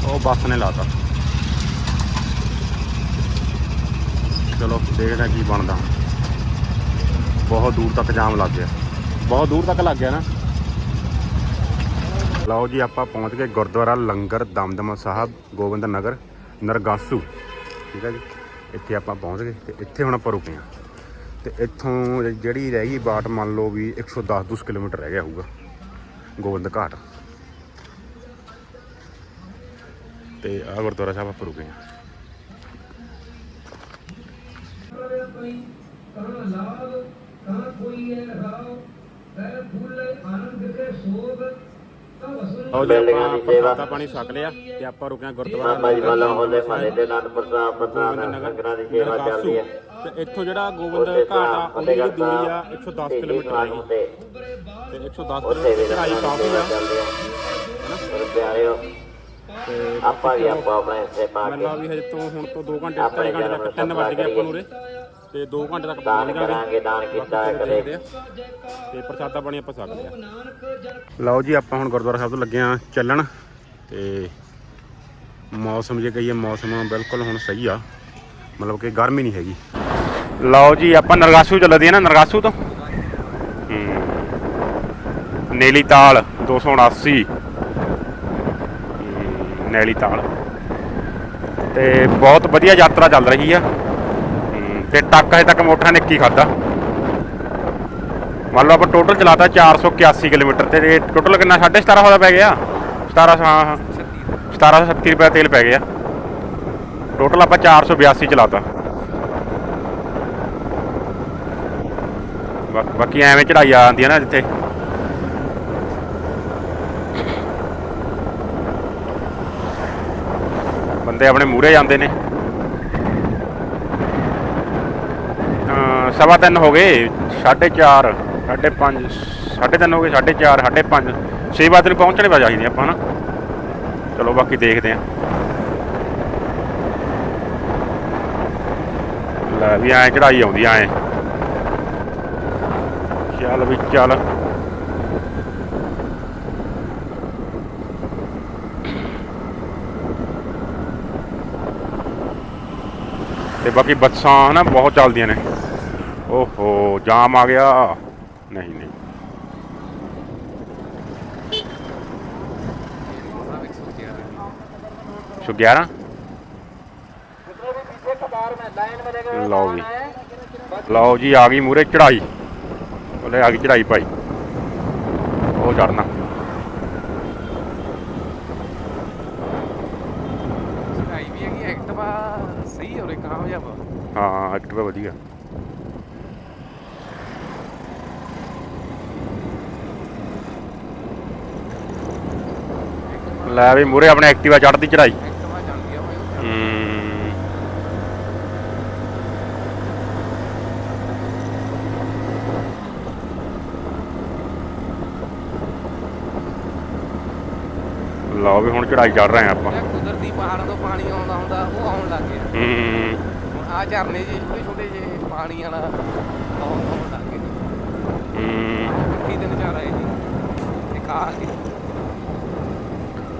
ਉਹ ਬੱਸ ਨੇ ਲਾਤਾ। ਚਲੋ ਦੇਖਦੇ ਕੀ ਬਣਦਾ। ਬਹੁਤ ਦੂਰ ਤੱਕ ਜਾਮ ਲੱਗ ਗਿਆ। ਬਹੁਤ ਦੂਰ ਤੱਕ ਲੱਗ ਗਿਆ ਨਾ। ਲਓ ਜੀ, ਆਪਾਂ ਪਹੁੰਚ ਗਏ ਗੁਰਦੁਆਰਾ ਲੰਗਰ ਦਮਦਮਾ ਸਾਹਿਬ ਗੋਬਿੰਦ ਨਗਰ ਨਰਗਾਸੂ। ਠੀਕ ਹੈ ਜੀ। ਇੱਥੇ ਆਪਾਂ ਪਹੁੰਚ ਗਏ ਤੇ ਇੱਥੇ ਹੁਣ ਆਪਾਂ ਰੁਕੇ ਹਾਂ। ਤੇ ਇੱਥੋਂ ਜਿਹੜੀ ਰਹਿ ਗਈ ਬਾਟ ਮੰਨ ਲਓ ਵੀ 110 ਦੁਸ ਕਿਲੋਮੀਟਰ ਰਹਿ ਗਿਆ ਹੋਊਗਾ, ਗੋਬਿੰਦ ਘਾਟ। ਤੇ ਆ ਗੁਰਦੁਆਰਾ ਸਾਹਿਬ ਆਪਾਂ ਰੁਕੇ ਹਾਂ। ਕੋਈ ਹੈ ਰਾਵ ਤੈ ਫੁੱਲ ਆਨੰਦ ਕੇ ਸੋਗ। ਲਓ ਜੀ ਆਪਾਂ ਪ੍ਰਸਾਦਾ ਪਾਣੀ ਛਕ ਲਿਆ ਤੇ ਆਪਾਂ ਰੁਕੇ ਹਾਂ ਗੁਰਦੁਆਰਾ ਲੰਗਰ ਵੱਲੋਂ ਹੋਲੇ। ਮਹੱਲੇ ਦੇ ਸਾਹਿਬ ਗੋਬਿੰਦ ਪ੍ਰਧਾਨ ਨਗਰ ਦੀ ਸੇਵਾ ਚੱਲਦੀ ਹੈ। ਤੇ ਇੱਥੋਂ ਜਿਹੜਾ ਗੋਬਿੰਦ ਘਾਟ ਆ ਉਹਦੀ ਜਿਹੜੀ ਦੂਰੀ ਆ 110 ਕਿਲੋਮੀਟਰ ਹੈਗੀ ਤੇ ਤੇ 110 ਉੱਥੇ ਵੀ ਕਿਲੋਮੀਟਰ ਚੜਾਈ ਕਾਫੀ ਸੇਵਾ ਆ। ਪਿਆਰਿਓ ਤੇ ਆਪਾਂ ਵੀ ਆਪੋ ਆਪਣੇ ਮੈਨੂੰ ਕੇ ਲੱਗਦਾ ਵੀ ਹਜੇ ਤੋਂ ਹੁਣ ਤੋਂ 2 ਘੰਟੇ ਆਪਣੇ 2.5 ਘੰਟੇ ਤੱਕ 3 ਸਫਲਾ ਵਜ ਗਏ ਆਪਾਂ ਨੂੰ ਕਰੀਏ। ਤੇ 2 ਘੰਟੇ ਤੱਕ ਦਾਨ ਕਰਾਂਗੇ। ਦਾਨ ਕੀਤਾ ਕਦੇ। ਤੇ ਪ੍ਰਸਾਦਾ ਪਾਣੀ ਆਪਾਂ ਛਕ ਲਿਆ। ਲਓ ਜੀ ਆਪਾਂ ਹੁਣ ਗੁਰਦੁਆਰਾ ਸਾਹਿਬ ਤੋਂ ਲੱਗੇ ਆ ਚੱਲਣ। ਤੇ ਮੌਸਮ ਜੇ ਕਹੀਏ ਮੌਸਮ ਬਿਲਕੁਲ ਹੁਣ ਸਹੀ ਆ। ਮਤਲਬ ਕਿ ਗਰਮੀ ਨਹੀਂ ਹੈਗੀ। ਲਓ ਜੀ ਆਪਾਂ ਨਰਗਾਸੂ ਚੱਲਦੇ ਆ ਨਾ ਨਰਗਾਸੂ ਤੋਂ। ਹੂੰ। ਨੇਲੀ ਤਾਲ 279 ਹੂੰ, ਨੈਲੀ ਤਾਲ। ਤੇ ਬਹੁਤ ਵਧੀਆ ਯਾਤਰਾ ਚੱਲ ਰਹੀ ਆ। ਤੇ ਟੱਕ ਹਜੇ ਤੱਕ ਮੋਟਰਾਂ ਨੇ ਕੀ ਖਾਦਾ ਮੰਨ ਲਓ ਆਪਾਂ ਟੋਟਲ ਚਲਾਤਾ 481 ਕਿਲੋਮੀਟਰ ਤੇ ਟੋਟਲ ਕਿੰਨਾ? 17.5 ਦਾ ਪੈ ਗਿਆ? 17 ਹਾਂ ਹਾਂ। 1730 ਰੁਪਏ ਤੇਲ ਪੈ ਗਿਆ। ਟੋਟਲ ਆਪਾਂ 482 ਚਲਾਤਾ। ਬਾ- ਬਾਕੀ ਐਵੇਂ ਚੜਾਈ ਆ ਜਾਂਦੀ ਹੈ ਨਾ ਜਿੱਥੇ। ਬੰਦੇ ਆਪਣੇ ਮੂਹਰੇ ਜਾਂਦੇ ਨੇ। ਸਵਾ ਤਿੰਨ ਹੋ ਗਏ 4.5 5.5 ਸਾਢੇ ਤਿੰਨ ਹੋ ਗਏ 4.5 5.5 ਛੇ ਵਜੇ ਨੂੰ ਪਹੁੰਚਣੇ ਪਾ ਚਾਹੀਦੇ ਆਪਾਂ ਨਾ। ਚਲੋ ਬਾਕੀ ਦੇਖਦੇ ਆਂ। ਲੈ ਵੀ ਐਂ ਚੜਾਈ ਆਉਂਦੀ, ਐਂ। ਚੱਲ ਵੀ ਚੱਲ। ਤੇ ਬਾਕੀ ਬੱਸਾਂ ਹਨਾ, ਬਹੁਤ ਚੱਲਦੀਆਂ ਨੇ। ਓਹੋ ਜਾਮ ਆ ਗਿਆ। ਨਹੀਂ ਨਹੀਂ। 111 111 ਲਓ ਜੀ। ਲਓ ਜੀ ਆ ਗਈ ਮੂਰੇ ਚੜਾਈ ਬੋਲੇ ਆ ਗਈ ਚੜਾਈ ਭਾਈ। ਉਹ ਚੜਨਾ ਚੜਾਈ ਵੀ ਹੈਗੀ ਐਕਟਿਵਾ ਸਹੀ ਹੋ ਰਹੀ ਕਾਮਯਾਬ ਆ। ਹਾਂ ਐਕਟਿਵਾ ਵਧੀਆ। ਲੈ ਵੀ ਮੂਰੇ ਆਪਣੇ ਐਕਟਿਵਾ ਚੜਦੀ ਚੜਾਈ ਐਕਟਿਵਾ ਲਓ ਵੀ ਹੁਣ ਚੜਾਈ ਚੜ ਰਹੇ ਆਪਾਂ। ਕੁਦਰਤੀ ਪਹਾੜਾਂ ਤੋਂ ਪਾਣੀ ਆਉਂਦਾ ਹੁੰਦਾ ਉਹ ਆਉਣ ਲੱਗ ਗਿਆ। ਹੂੰ ਆ ਝਰਨੇ ਜੀ ਛੋਟੇ ਛੋਟੇ ਜਿਹੇ ਪਾਣੀ ਵਾਲਾ ਆਉਣ ਆਉਣ ਹੂੰ। ਕੀ ਦਿਨ ਜਾ ਰਹੇ ਜੀ। ਇੱਕ ਆ ਗਏ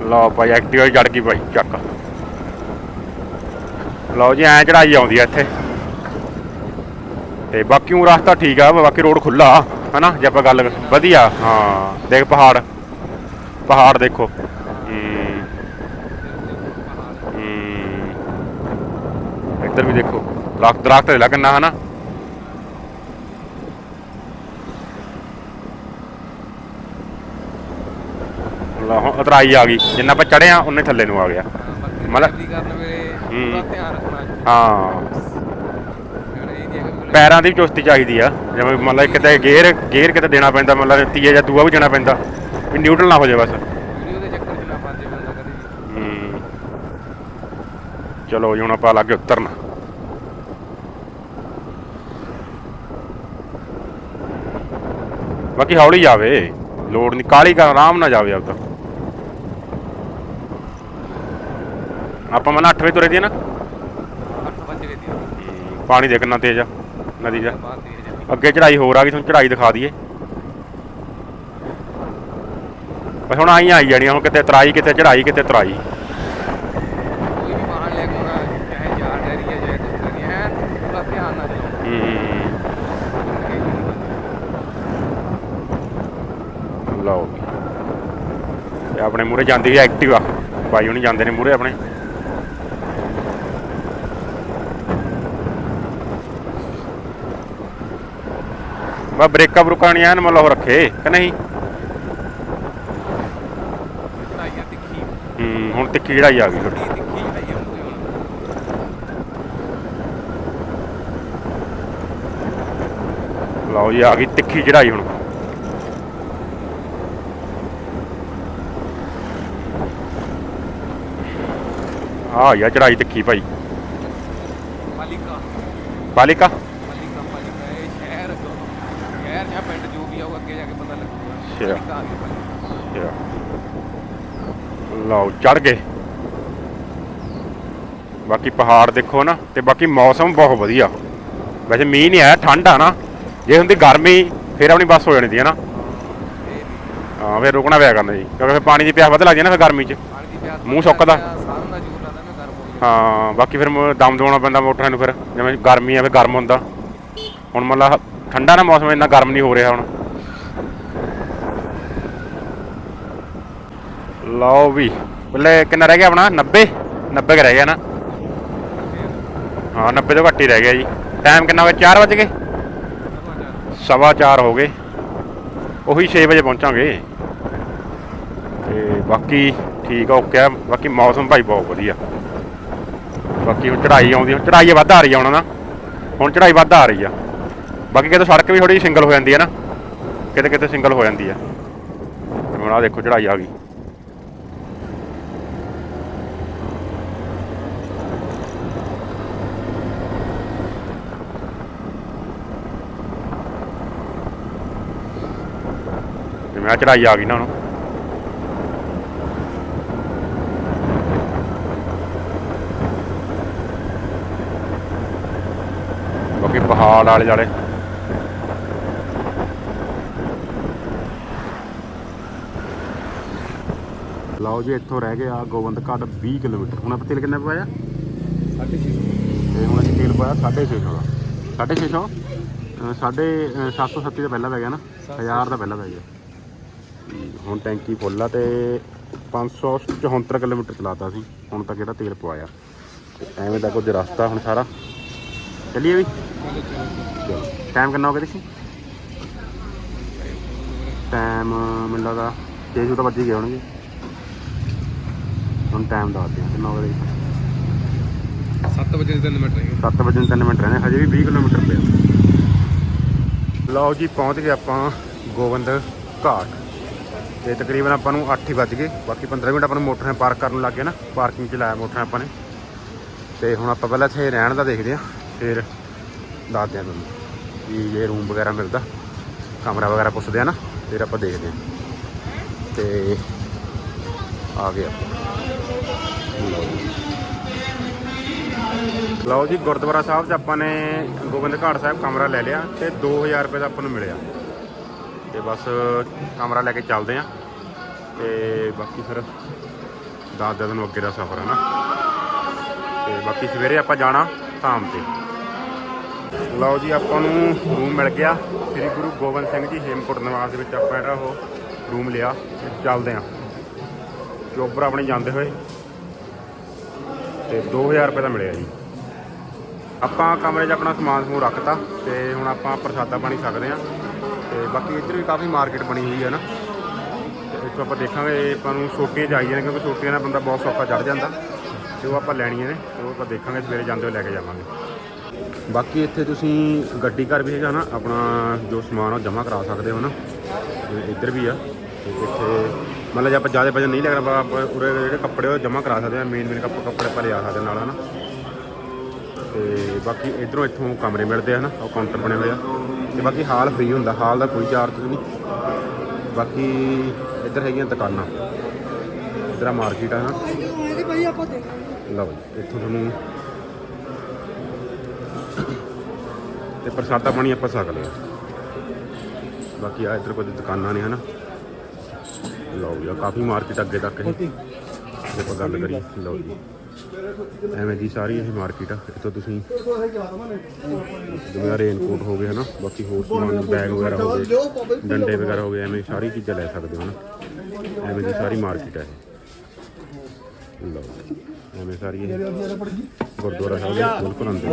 ਲਓ ਭਾਈ ਐਕਟਿਵਾ ਚੜ ਗਈ ਭਾਈ, ਚੱਕ। ਲਓ ਜੀ, ਐ ਚੜਾਈ ਆਉਂਦੀ ਆ ਇੱਥੇ। ਤੇ ਬਾਕੀ ਉਹ ਰਸਤਾ ਠੀਕ ਆ, ਬਾਕੀ ਰੋਡ ਖੁੱਲਾ ਹਨਾ, ਜੇ ਆਪਾਂ ਗੱਲ ਵਧੀਆ, ਹਾਂ, ਦੇਖ ਪਹਾੜ। ਪਹਾੜ ਦੇਖੋ। ਇੱਧਰ ਵੀ ਦੇਖੋ, ਦਰਖਤ ਦਰਖਤ ਦੇ ਲੱਗਣਾ ਹਨਾ ਲਓ ਹੁਣ ਉਤਰਾਈ ਆ ਗਈ। ਜਿੰਨਾ ਆਪਾਂ ਚੜੇ ਆ ਉਨੇ ਥੱਲੇ ਨੂੰ ਆ ਗਿਆ। ਮਤਲਬ- ਡਰਾਈਵਰੀ ਕਰਨ ਵੇਲੇ ਹੂੰ। ਪੂਰਾ ਧਿਆਨ ਰੱਖਣਾ ਹਾਂ। ਯਾਰ ਇਹ ਨਹੀਂ ਹੈਗਾ ਵੀ ਪੈਰਾਂ ਦੀ ਵੀ ਚੁਸਤੀ ਚਾਹੀਦੀ ਆ। ਜਿਵੇਂ ਮੰਨ ਲਾ ਕਿਤੇ ਗੇਅਰ ਗੇਅਰ ਕਿਤੇ ਦੇਣਾ ਪੈਂਦਾ ਮੰਨ ਲਾ ਤੀਏ ਜਾਂ ਦੂਆ ਵੀ ਜਾਣਾ ਪੈਂਦਾ। ਵੀ ਨਿਊਟਰਲ ਨਾ ਹੋ ਜਾਏ ਬਸ। ਵੀਡੀਓ ਦੇ ਚੱਕਰ 'ਚ ਨਾ ਪਾ ਜੇ ਬੰਦਾ ਕਦੇ ਵੀ। ਹੂੰ। ਚਲੋ ਜੀ ਹੁਣ ਆਪਾਂ ਲੱਗੇ ਉਤਰਨ। ਬਾਕੀ ਹੌਲੀ ਜਾਵੇ। ਲੋੜ ਨਹੀਂ ਕਾਲੀ ਕਰ ਆਰਾਮ ਨਾਲ ਜਾਵੇ ਆਪਦਾ। ਆਪਾਂ ਮਨ 8 ਵਜੇ ਤੁਰੇ ਦੀ ਨਾ? 8 ਵਜੇ ਗਏ ਦੀ ਹੂੰ, ਪਾਣੀ ਦੇਖ ਕਿੰਨਾ ਤੇਜ਼ ਆ ਨਦੀ ਦਾ? ਦੇ ਜਾਂਦੀ ਅੱਗੇ ਚੜਾਈ ਹੋਰ ਆ ਗਈ ਤੁਹਾਨੂੰ ਚੜਾਈ ਦਿਖਾ ਦਈਏ। ਬਸ ਹੁਣ ਆਈਆਂ ਆਈ ਜਾਣੀਆਂ ਹੁਣ ਕਿਤੇ ਤਰਾਈ ਕਿਤੇ ਚੜਾਈ ਕਿਤੇ ਤਰਾਈ। ਕੋਈ ਵੀ ਵਾਹਨ ਲੈ ਕੇ ਆਉਣਾ ਚਾਹੇ ਜਾ ਡੈਰੀ ਹੈ ਚਾਹੇ ਕੁਝ ਕਰੀ ਹੈ? ਪੂਰਾ ਧਿਆਨ ਨਾਲ ਚਲਾਉਣਾ ਹੂੰ ਲਓ ਵੀ। ਤੇ ਆਪਣੇ ਮੂਰੇ ਜਾਂਦੀ ਵੀ ਐਕਟਿਵਾ ਬਾਈ ਹੁਣੀ ਜਾਂਦੇ ਨੇ ਮੂਰੇ ਆਪਣੇ। ਬਾ ਬ੍ਰੇਕਾਂ ਬਰੂਕਾਂ ਨਹੀਂ ਐਨ ਮਤਲਬ ਉਹ ਰੱਖੇ ਕਿ ਨਹੀਂ? ਚੜਾਈਆਂ ਤਿੱਖੀ। ਹੂੰ ਹੁਣ ਤਿੱਖੀ ਚੜਾਈ ਆ ਗਈ ਬੜੀ ਤਿੱਖੀ ਚੜਾਈ ਹੁਣ ਲਓ ਜੀ ਆ ਗਈ ਤਿੱਖੀ ਚੜਾਈ ਹੁਣ। ਆ ਯਾ ਚੜਾਈ ਤਿੱਖੀ ਭਾਈ। ਪਾਲਿਕਾ ਬਾਲਿਕਾ ਪਾਲਿਕਾ ਪਾਲਿਕਾ ਇਹ ਸ਼ਹਿਰ ਸ਼ਹਿਰ ਜਾਂ ਪਿੰਡ ਜੋ ਵੀ ਆ ਉਹ ਅੱਗੇ ਜਾ ਕੇ ਪਤਾ ਲੱਗੂਗਾ ਅੱਛਾ। ਪਾਲਿਕਾ ਆ ਗਈ ਪਾਲਿਕਾ। ਲਓ ਚੜ ਗਏ। ਬਾਕੀ ਪਹਾੜ ਦੇਖੋ ਨਾ, ਤੇ ਬਾਕੀ ਮੌਸਮ ਬਹੁਤ ਵਧੀਆ। ਵੈਸੇ ਮੀਂਹ ਨਹੀਂ ਆਇਆ, ਠੰਡ ਆ ਨਾ। ਜੇ ਹੁੰਦੀ ਗਰਮੀ, ਫਿਰ ਆਪਣੀ ਬੱਸ ਹੋ ਜਾਣੀ ਸੀ ਨਾ? ਹਾਂ, ਫਿਰ ਰੁਕਣਾ ਪਿਆ ਕਰਨਾ ਜੀ। ਕਿਉਂਕਿ ਫਿਰ ਪਾਣੀ ਦੀ ਪਿਆਸ ਵੱਧ ਲੱਗਦੀ ਹੈ ਨਾ ਫਿਰ ਗਰਮੀ 'ਚ। ਮੂੰਹ ਸੁੱਕਦਾ। ਹਾਂ, ਬਾਕੀ ਫਿਰ ਦਮ ਦਵਾਉਣਾ ਪੈਂਦਾ ਮੋਟਰਾਂ ਨੂੰ ਫਿਰ। ਜਿਵੇਂ ਗਰਮੀ ਆ, ਫਿਰ ਗਰਮ ਹੁੰਦਾ। ਹੁਣ ਮਤਲਬ ਠੰਡਾ ਨਾ ਮੌਸਮ, ਇੰਨਾ ਗਰਮ ਨਹੀਂ ਹੋ ਰਿਹਾ ਹੁਣ। ਲਓ ਵੀ ਬੱਲੇ ਕਿੰਨਾ ਰਹਿ ਗਿਆ ਆਪਣਾ? 90 90 ਕੁ ਰਹਿ ਗਿਆ ਨਾ। ਹਾਂ 90 ਤੋਂ ਘੱਟ ਹੀ ਰਹਿ ਗਿਆ ਜੀ। ਟਾਈਮ ਕਿੰਨਾ ਹੋ ਗਿਆ 4 ਵਜ ਗਏ? ਸਵਾ 4 ਹੋ ਗਏ। ਉਹੀ 6 ਵਜੇ ਪਹੁੰਚਾਂਗੇ। ਤੇ ਬਾਕੀ ਠੀਕ ਆ ਓਕੇ ਆ। ਬਾਕੀ ਮੌਸਮ ਭਾਈ ਬਹੁਤ ਵਧੀਆ। ਬਾਕੀ ਹੁਣ ਚੜਾਈ ਆਉਂਦੀ, ਹੁਣ ਚੜਾਈ ਵੱਧ ਆ ਰਹੀ ਆ ਹੁਣ ਨਾ। ਹੁਣ ਚੜਾਈ ਵੱਧ ਆ ਰਹੀ ਆ। ਬਾਕੀ ਕਿਤੇ ਸੜਕ ਵੀ ਥੋੜੀ ਸਿੰਗਲ ਹੋ ਜਾਂਦੀ ਹੈ ਨਾ। ਕਿਤੇ ਕਿਤੇ ਸਿੰਗਲ ਹੋ ਜਾਂਦੀ ਆ। ਹੁਣ ਆ ਦੇਖੋ ਚੜਾਈ ਆ ਗਈ ਤੇ ਮੈਂ ਚੜਾਈ ਆ ਗਈ ਨਾ ਹੁਣ ਬਾਕੀ ਪਹਾੜ ਆਲੇ ਜਾਲੇ। ਲਓ ਜੀ ਇੱਥੋਂ ਰਹਿ ਗਿਆ ਗੋਬਿੰਦ ਘਾਟ 20 ਕਿਲੋਮੀਟਰ। ਹੁਣ ਆਪਾਂ ਤੇਲ ਕਿੰਨਾ ਪਾਇਆ ਸਾਢੇ ਛੇ ਤੇ ਹੁਣ ਅਸੀਂ ਤੇਲ ਪਾਇਆ 650 ਦਾ। 650 ਅ, ਸਾਢੇ ਅ, 770 ਦਾ ਪਹਿਲਾਂ ਪੈ ਗਿਆ ਨਾ। 1000 ਦਾ ਪਹਿਲਾਂ ਪੈ ਗਿਆ। ਹੁਣ ਟੈਂਕੀ ਫੁੱਲ ਆ ਤੇ 574 ਕਿਲੋਮੀਟਰ ਚਲਾਤਾ ਸੀ। ਹੁਣ ਤੱਕ ਇਹਦਾ ਤੇਲ ਪਵਾਇਆ। ਐਵੇਂ ਦਾ ਕੁਝ ਰਸਤਾ ਹੁਣ ਸਾਰਾ। ਚੱਲੀਏ ਵੀ? ਟਾਈਮ ਕਿੰਨਾ ਹੋ ਗਿਆ ਦੇਖੀ? ਟਾਈਮ ਮੈਨੂੰ ਲੱਗਦਾ 6 ਤਾਂ ਵੱਜ ਹੀ ਗਏ ਹੋਣਗੇ। ਹੁਣ ਟਾਈਮ ਦੱਸਦੇ ਹਾਂ ਕਿੰਨਾ ਹੋ ਗਿਆ ਦੇਖੀ। 7 ਵਜੇ ਦੇ 3 ਮਿੰਟ ਰਹਿ 7 ਵਜੇ ਨੂੰ 3 ਮਿੰਟ ਰਹਿੰਦੇ ਹਜੇ ਵੀ 20 ਕਿਲੋਮੀਟਰ ਪਿਆ। ਲਓ ਜੀ ਪਹੁੰਚ ਗਏ ਆਪਾਂ ਗੋਬਿੰਦ ਘਾਟ। ਤੇ ਤਕਰੀਬਨ ਆਪਾਂ ਨੂੰ 8 ਹੀ ਵੱਜ ਗਏ। ਬਾਕੀ 15 ਮਿੰਟ ਆਪਾਂ ਨੂੰ ਮੋਟਰ ਪਾਰਕ ਕਰਨ ਲੱਗ ਗਏ ਨਾ। ਪਾਰਕਿੰਗ 'ਚ ਲਾਇਆ ਮੋਟਰ ਆਪਾਂ ਨੇ। ਤੇ ਹੁਣ ਆਪਾਂ ਪਹਿਲਾਂ ਇੱਥੇ ਰਹਿਣ ਦਾ ਦੇਖਦੇ ਆ ਫਿਰ ਦੱਸਦੇ ਆ ਤੁਹਾਨੂੰ ਵੀ ਜੇ ਰੂਮ ਵਗੈਰਾ ਮਿਲਦਾ, ਕਮਰਾ ਵਗੈਰਾ ਪੁੱਛਦੇ ਆ ਨਾ, ਫਿਰ ਆਪਾਂ ਦੇਖਦੇ ਆ ਤੇ ਆ ਗਏ ਆਪਾਂ। ਲਓ ਜੀ। ਲਓ ਜੀ ਗੁਰਦੁਆਰਾ ਸਾਹਿਬ 'ਚ ਆਪਾਂ ਨੇ ਗੋਬਿੰਦ ਘਾਟ ਸਾਹਿਬ ਕਮਰਾ ਲੈ ਲਿਆ ਤੇ 2000 ਰੁਪਏ ਦਾ ਆਪਾਂ ਨੂੰ ਮਿਲਿਆ। ਤੇ ਬਸ ਕਮਰਾ ਲੈ ਕੇ ਚੱਲਦੇ ਆ। ਤੇ ਬਾਕੀ ਫਿਰ ਦਸ ਦਿਨ ਨੂੰ ਅੱਗੇ ਦਾ ਸਫ਼ਰ ਹੈ ਨਾ। ਤੇ ਬਾਕੀ ਸਵੇਰੇ ਆਪਾਂ ਜਾਣਾ ਧਾਮ ਤੇ। ਲਓ ਜੀ, ਆਪਾਂ ਨੂੰ ਰੂਮ ਮਿਲ ਗਿਆ। ਸ੍ਰੀ ਗੁਰੂ ਗੋਬਿੰਦ ਸਿੰਘ ਜੀ ਹੇਮਕੁਟ ਨਿਵਾਸ ਦੇ ਵਿੱਚ ਆਪਾਂ ਜਿਹੜਾ ਉਹ ਰੂਮ ਲਿਆ। ਤੇ ਚੱਲਦੇ ਆਂ। ਚੋਬਰ ਆਪਣੇ ਜਾਂਦੇ ਹੋਏ। ਤੇ 2000 ਰੁਪਏ ਦਾ ਮਿਲਿਆ ਜੀ। ਆਪਾਂ ਕਮਰੇ 'ਚ ਆਪਣਾ ਸਮਾਨ ਸਮੂਹ ਰੱਖਤਾ ਤੇ ਹੁਣ ਆਪਾਂ ਪ੍ਰਸਾਦਾ ਪਾਣੀ ਸਕਦੇ ਆਂ। ਤੇ ਬਾਕੀ ਇੱਧਰ ਵੀ ਕਾਫੀ ਮਾਰਕੀਟ ਬਣੀ ਹੋਈ ਹੈ ਨਾ। ਇੱਥੋਂ ਆਪਾਂ ਦੇਖਾਂਗੇ ਆਪਾਂ ਨੂੰ ਛੋਟੀਆਂ ਚਾਹੀਦੀਆਂ ਨੇ ਕਿਉਂਕਿ ਛੋਟੀਆਂ ਨਾਲ ਬੰਦਾ ਬਹੁਤ ਸੌਖਾ ਚੜ ਜਾਂਦਾ। ਤੇ ਉਹ ਆਪਾਂ ਲੈਣੀਆਂ ਨੇ, ਤੇ ਉਹ ਆਪਾਂ ਦੇਖਾਂਗੇ, ਸਵੇਰੇ ਜਾਂਦੇ ਹੋਏ ਲੈ ਕੇ ਜਾਵਾਂਗੇ। ਬਾਕੀ ਇੱਥੇ ਤੁਸੀਂ ਗੱਡੀ ਘਰ ਵੀ ਹੈਗਾ ਨਾ, ਆਪਣਾ ਜੋ ਸਮਾਨ ਉਹ ਜਮ੍ਹਾਂ ਕਰਾ ਸਕਦੇ ਹੋ ਨਾ। ਇੱਧਰ ਵੀ ਆ, ਤੇ ਇੱਥੇ ਮਤਲਬ ਜੇ ਆਪਾਂ ਜ਼ਿਆਦਾ ਵਜਨ ਨਹੀਂ ਲੱਗਣਾ ਆਪਾਂ ਉਰੇ ਜਿਹੜੇ ਕੱਪੜੇ ਉਹ ਜਮ੍ਹਾਂ ਕਰਾ ਸਕਦੇ ਆ ਮੇਨ ਮੇਨ ਕੱਪੜੇ ਆਪਾਂ ਲਿਆ ਸਕਦੇ ਨਾਲ, ਹਨਾ। ਤੇ ਬਾਕੀ ਇਧਰੋਂ ਇੱਥੋਂ ਕਮਰੇ ਮਿਲਦੇ ਆ ਨਾ ਉਹ ਕਾਊਂਟਰ ਬਣੇ ਹੋਏ ਆ। ਤੇ ਬਾਕੀ ਹਾਲ ਫ੍ਰੀ ਹੁੰਦਾ, ਹਾਲ ਦਾ ਕੋਈ ਚਾਰਜ ਨਹੀਂ। ਬਾਕੀ ਇੱਧਰ ਹੈਗੀਆਂ ਦੁਕਾਨਾਂ। ਇੱਧਰ ਆ ਮਾਰਕੀਟ ਆ ਨਾ ਲਓ ਜੀ, ਇੱਥੋਂ ਤੁਹਾਨੂੰ ਤੇ ਪ੍ਰਸਾਦਾ ਪਾਣੀ ਆਪਾਂ ਸਕ ਲਿਆ। ਬਾਕੀ ਆ ਇੱਧਰ ਕੁਝ ਦੁਕਾਨਾਂ ਨੇ, ਹਨਾ। ਲਓ ਜੀ ਆਹ ਕਾਫੀ ਮਾਰਕੀਟ ਅੱਗੇ ਤੱਕ ਹੈ ਜੇ ਆਪਾਂ ਗੱਲ ਕਰੀਏ, ਲਓ ਜੀ। ਐਵੇਂ ਦੀ ਸਾਰੀ ਇਹ ਮਾਰਕੀਟ ਆ। ਇੱਥੋਂ ਤੁਸੀਂ ਜਿਵੇਂ ਰੇਨਕੋਟ ਹੋ ਗਏ, ਹਨਾ? ਬਾਕੀ ਹੋਰ ਸਮਾਨ ਬੈਗ ਵਗੈਰਾ ਹੋ ਗਏ, ਡੰਡੇ ਵਗੈਰਾ ਹੋ ਗਏ, ਐਵੇਂ ਸਾਰੀ ਚੀਜ਼ਾਂ ਲੈ ਸਕਦੇ ਹੋ, ਹਨਾ? ਐਵੇਂ ਦੀ ਸਾਰੀ ਮਾਰਕੀਟ ਆ ਇਹ। ਲਓ, ਐਵੇਂ ਸਾਰੀ ਇਹ ਗੁਰਦੁਆਰਾ ਸਾਹਿਬ ਦੇ ਬਿਲਕੁਲ ਅੰਦਰ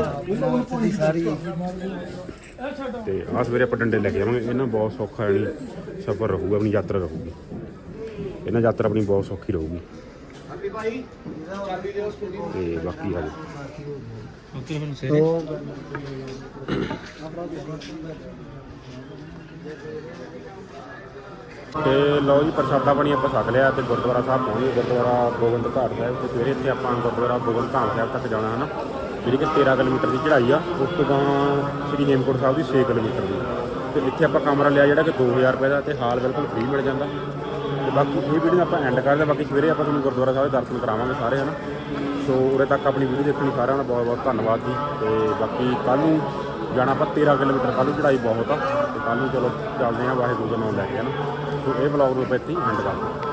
ਤੇ ਆਹ ਸਵੇਰੇ ਆਪਾਂ ਡੰਡੇ ਲੈ ਕੇ ਜਾਵਾਂਗੇ। ਇਹਨਾਂ ਬਹੁਤ ਸੌਖਾ ਜਾਣੀ ਸਫ਼ਰ ਰਹੂਗਾ, ਆਪਣੀ ਯਾਤਰਾ ਰਹੂਗੀ। ਇਹਨਾਂ ਯਾਤਰਾ ਆਪਣੀ ਬਹੁਤ ਸੌਖੀ ਰਹੂਗੀ। ਤੇ ਬਾਕੀ ਹਾਲੇ ਤੇ ਲਓ ਜੀ ਪ੍ਰਸਾਦਾ ਪਾਣੀ ਆਪਾਂ ਛਕ ਲਿਆ ਤੇ ਗੁਰਦੁਆਰਾ ਸਾਹਿਬ ਪਹੁੰਚ ਗਏ। ਗੁਰਦੁਆਰਾ ਗੋਬਿੰਦ ਘਾਟ ਸਾਹਿਬ ਤੇ ਸਵੇਰੇ ਇੱਥੇ ਆਪਾਂ ਗੁਰਦੁਆਰਾ ਗੋਬਿੰਦ ਧਾਮ ਸਾਹਿਬ ਤੱਕ ਜਾਣਾ ਹੈ ਨਾ। ਜਿਹੜੀ ਕਿ 13 ਕਿਲੋਮੀਟਰ ਦੀ ਚੜ੍ਹਾਈ ਆ ਉਸ ਤੋਂ ਗਾਂ ਸ੍ਰੀ ਹੇਮਕੁੰਟ ਸਾਹਿਬ ਦੀ 6 ਕਿਲੋਮੀਟਰ ਦੀ। ਤੇ ਇੱਥੇ ਆਪਾਂ ਕਮਰਾ ਲਿਆ ਜਿਹੜਾ ਕਿ 2000 ਰੁਪਏ ਦਾ ਤੇ ਹਾਲ ਬਿਲਕੁਲ ਫ੍ਰੀ ਮਿਲ ਜਾਂਦਾ। ਤੇ ਬਾਕੀ ਇਹ ਵੀਡੀਓ ਆਪਾਂ ਐਂਡ ਕਰਦੇ ਹਾਂ। ਬਾਕੀ ਸਵੇਰੇ ਆਪਾਂ ਤੁਹਾਨੂੰ ਗੁਰਦੁਆਰਾ ਸਾਹਿਬ ਦੇ ਦਰਸ਼ਨ ਕਰਾਵਾਂਗੇ ਸਾਰੇ, ਹਨਾ? ਸੋ ਉਰੇ ਤੱਕ ਆਪਣੀ ਵੀਡੀਓ ਦੇਖਣ ਲਈ ਸਾਰਿਆਂ ਦਾ ਬਹੁਤ ਬਹੁਤ ਧੰਨਵਾਦ ਜੀ। ਤੇ ਬਾਕੀ ਕੱਲ ਨੂੰ ਜਾਣਾ ਆਪਾਂ 13 ਕਿਲੋਮੀਟਰ ਕੱਲ ਨੂੰ ਚੜ੍ਹਾਈ ਬਹੁਤ ਆ। ਤੇ ਕੱਲ ਨੂੰ ਚਲੋ ਚੱਲਦੇ ਹਾਂ ਵਾਹਿਗੁਰੂ ਦਾ ਨਾਮ ਲੈ ਕੇ, ਹਨਾ? ਸੋ ਇਹ ਵਲੌਗ ਨੂੰ ਆਪਾਂ ਇੱਥੇ ਐਂਡ ਕਰਦੇ ਹਾਂ।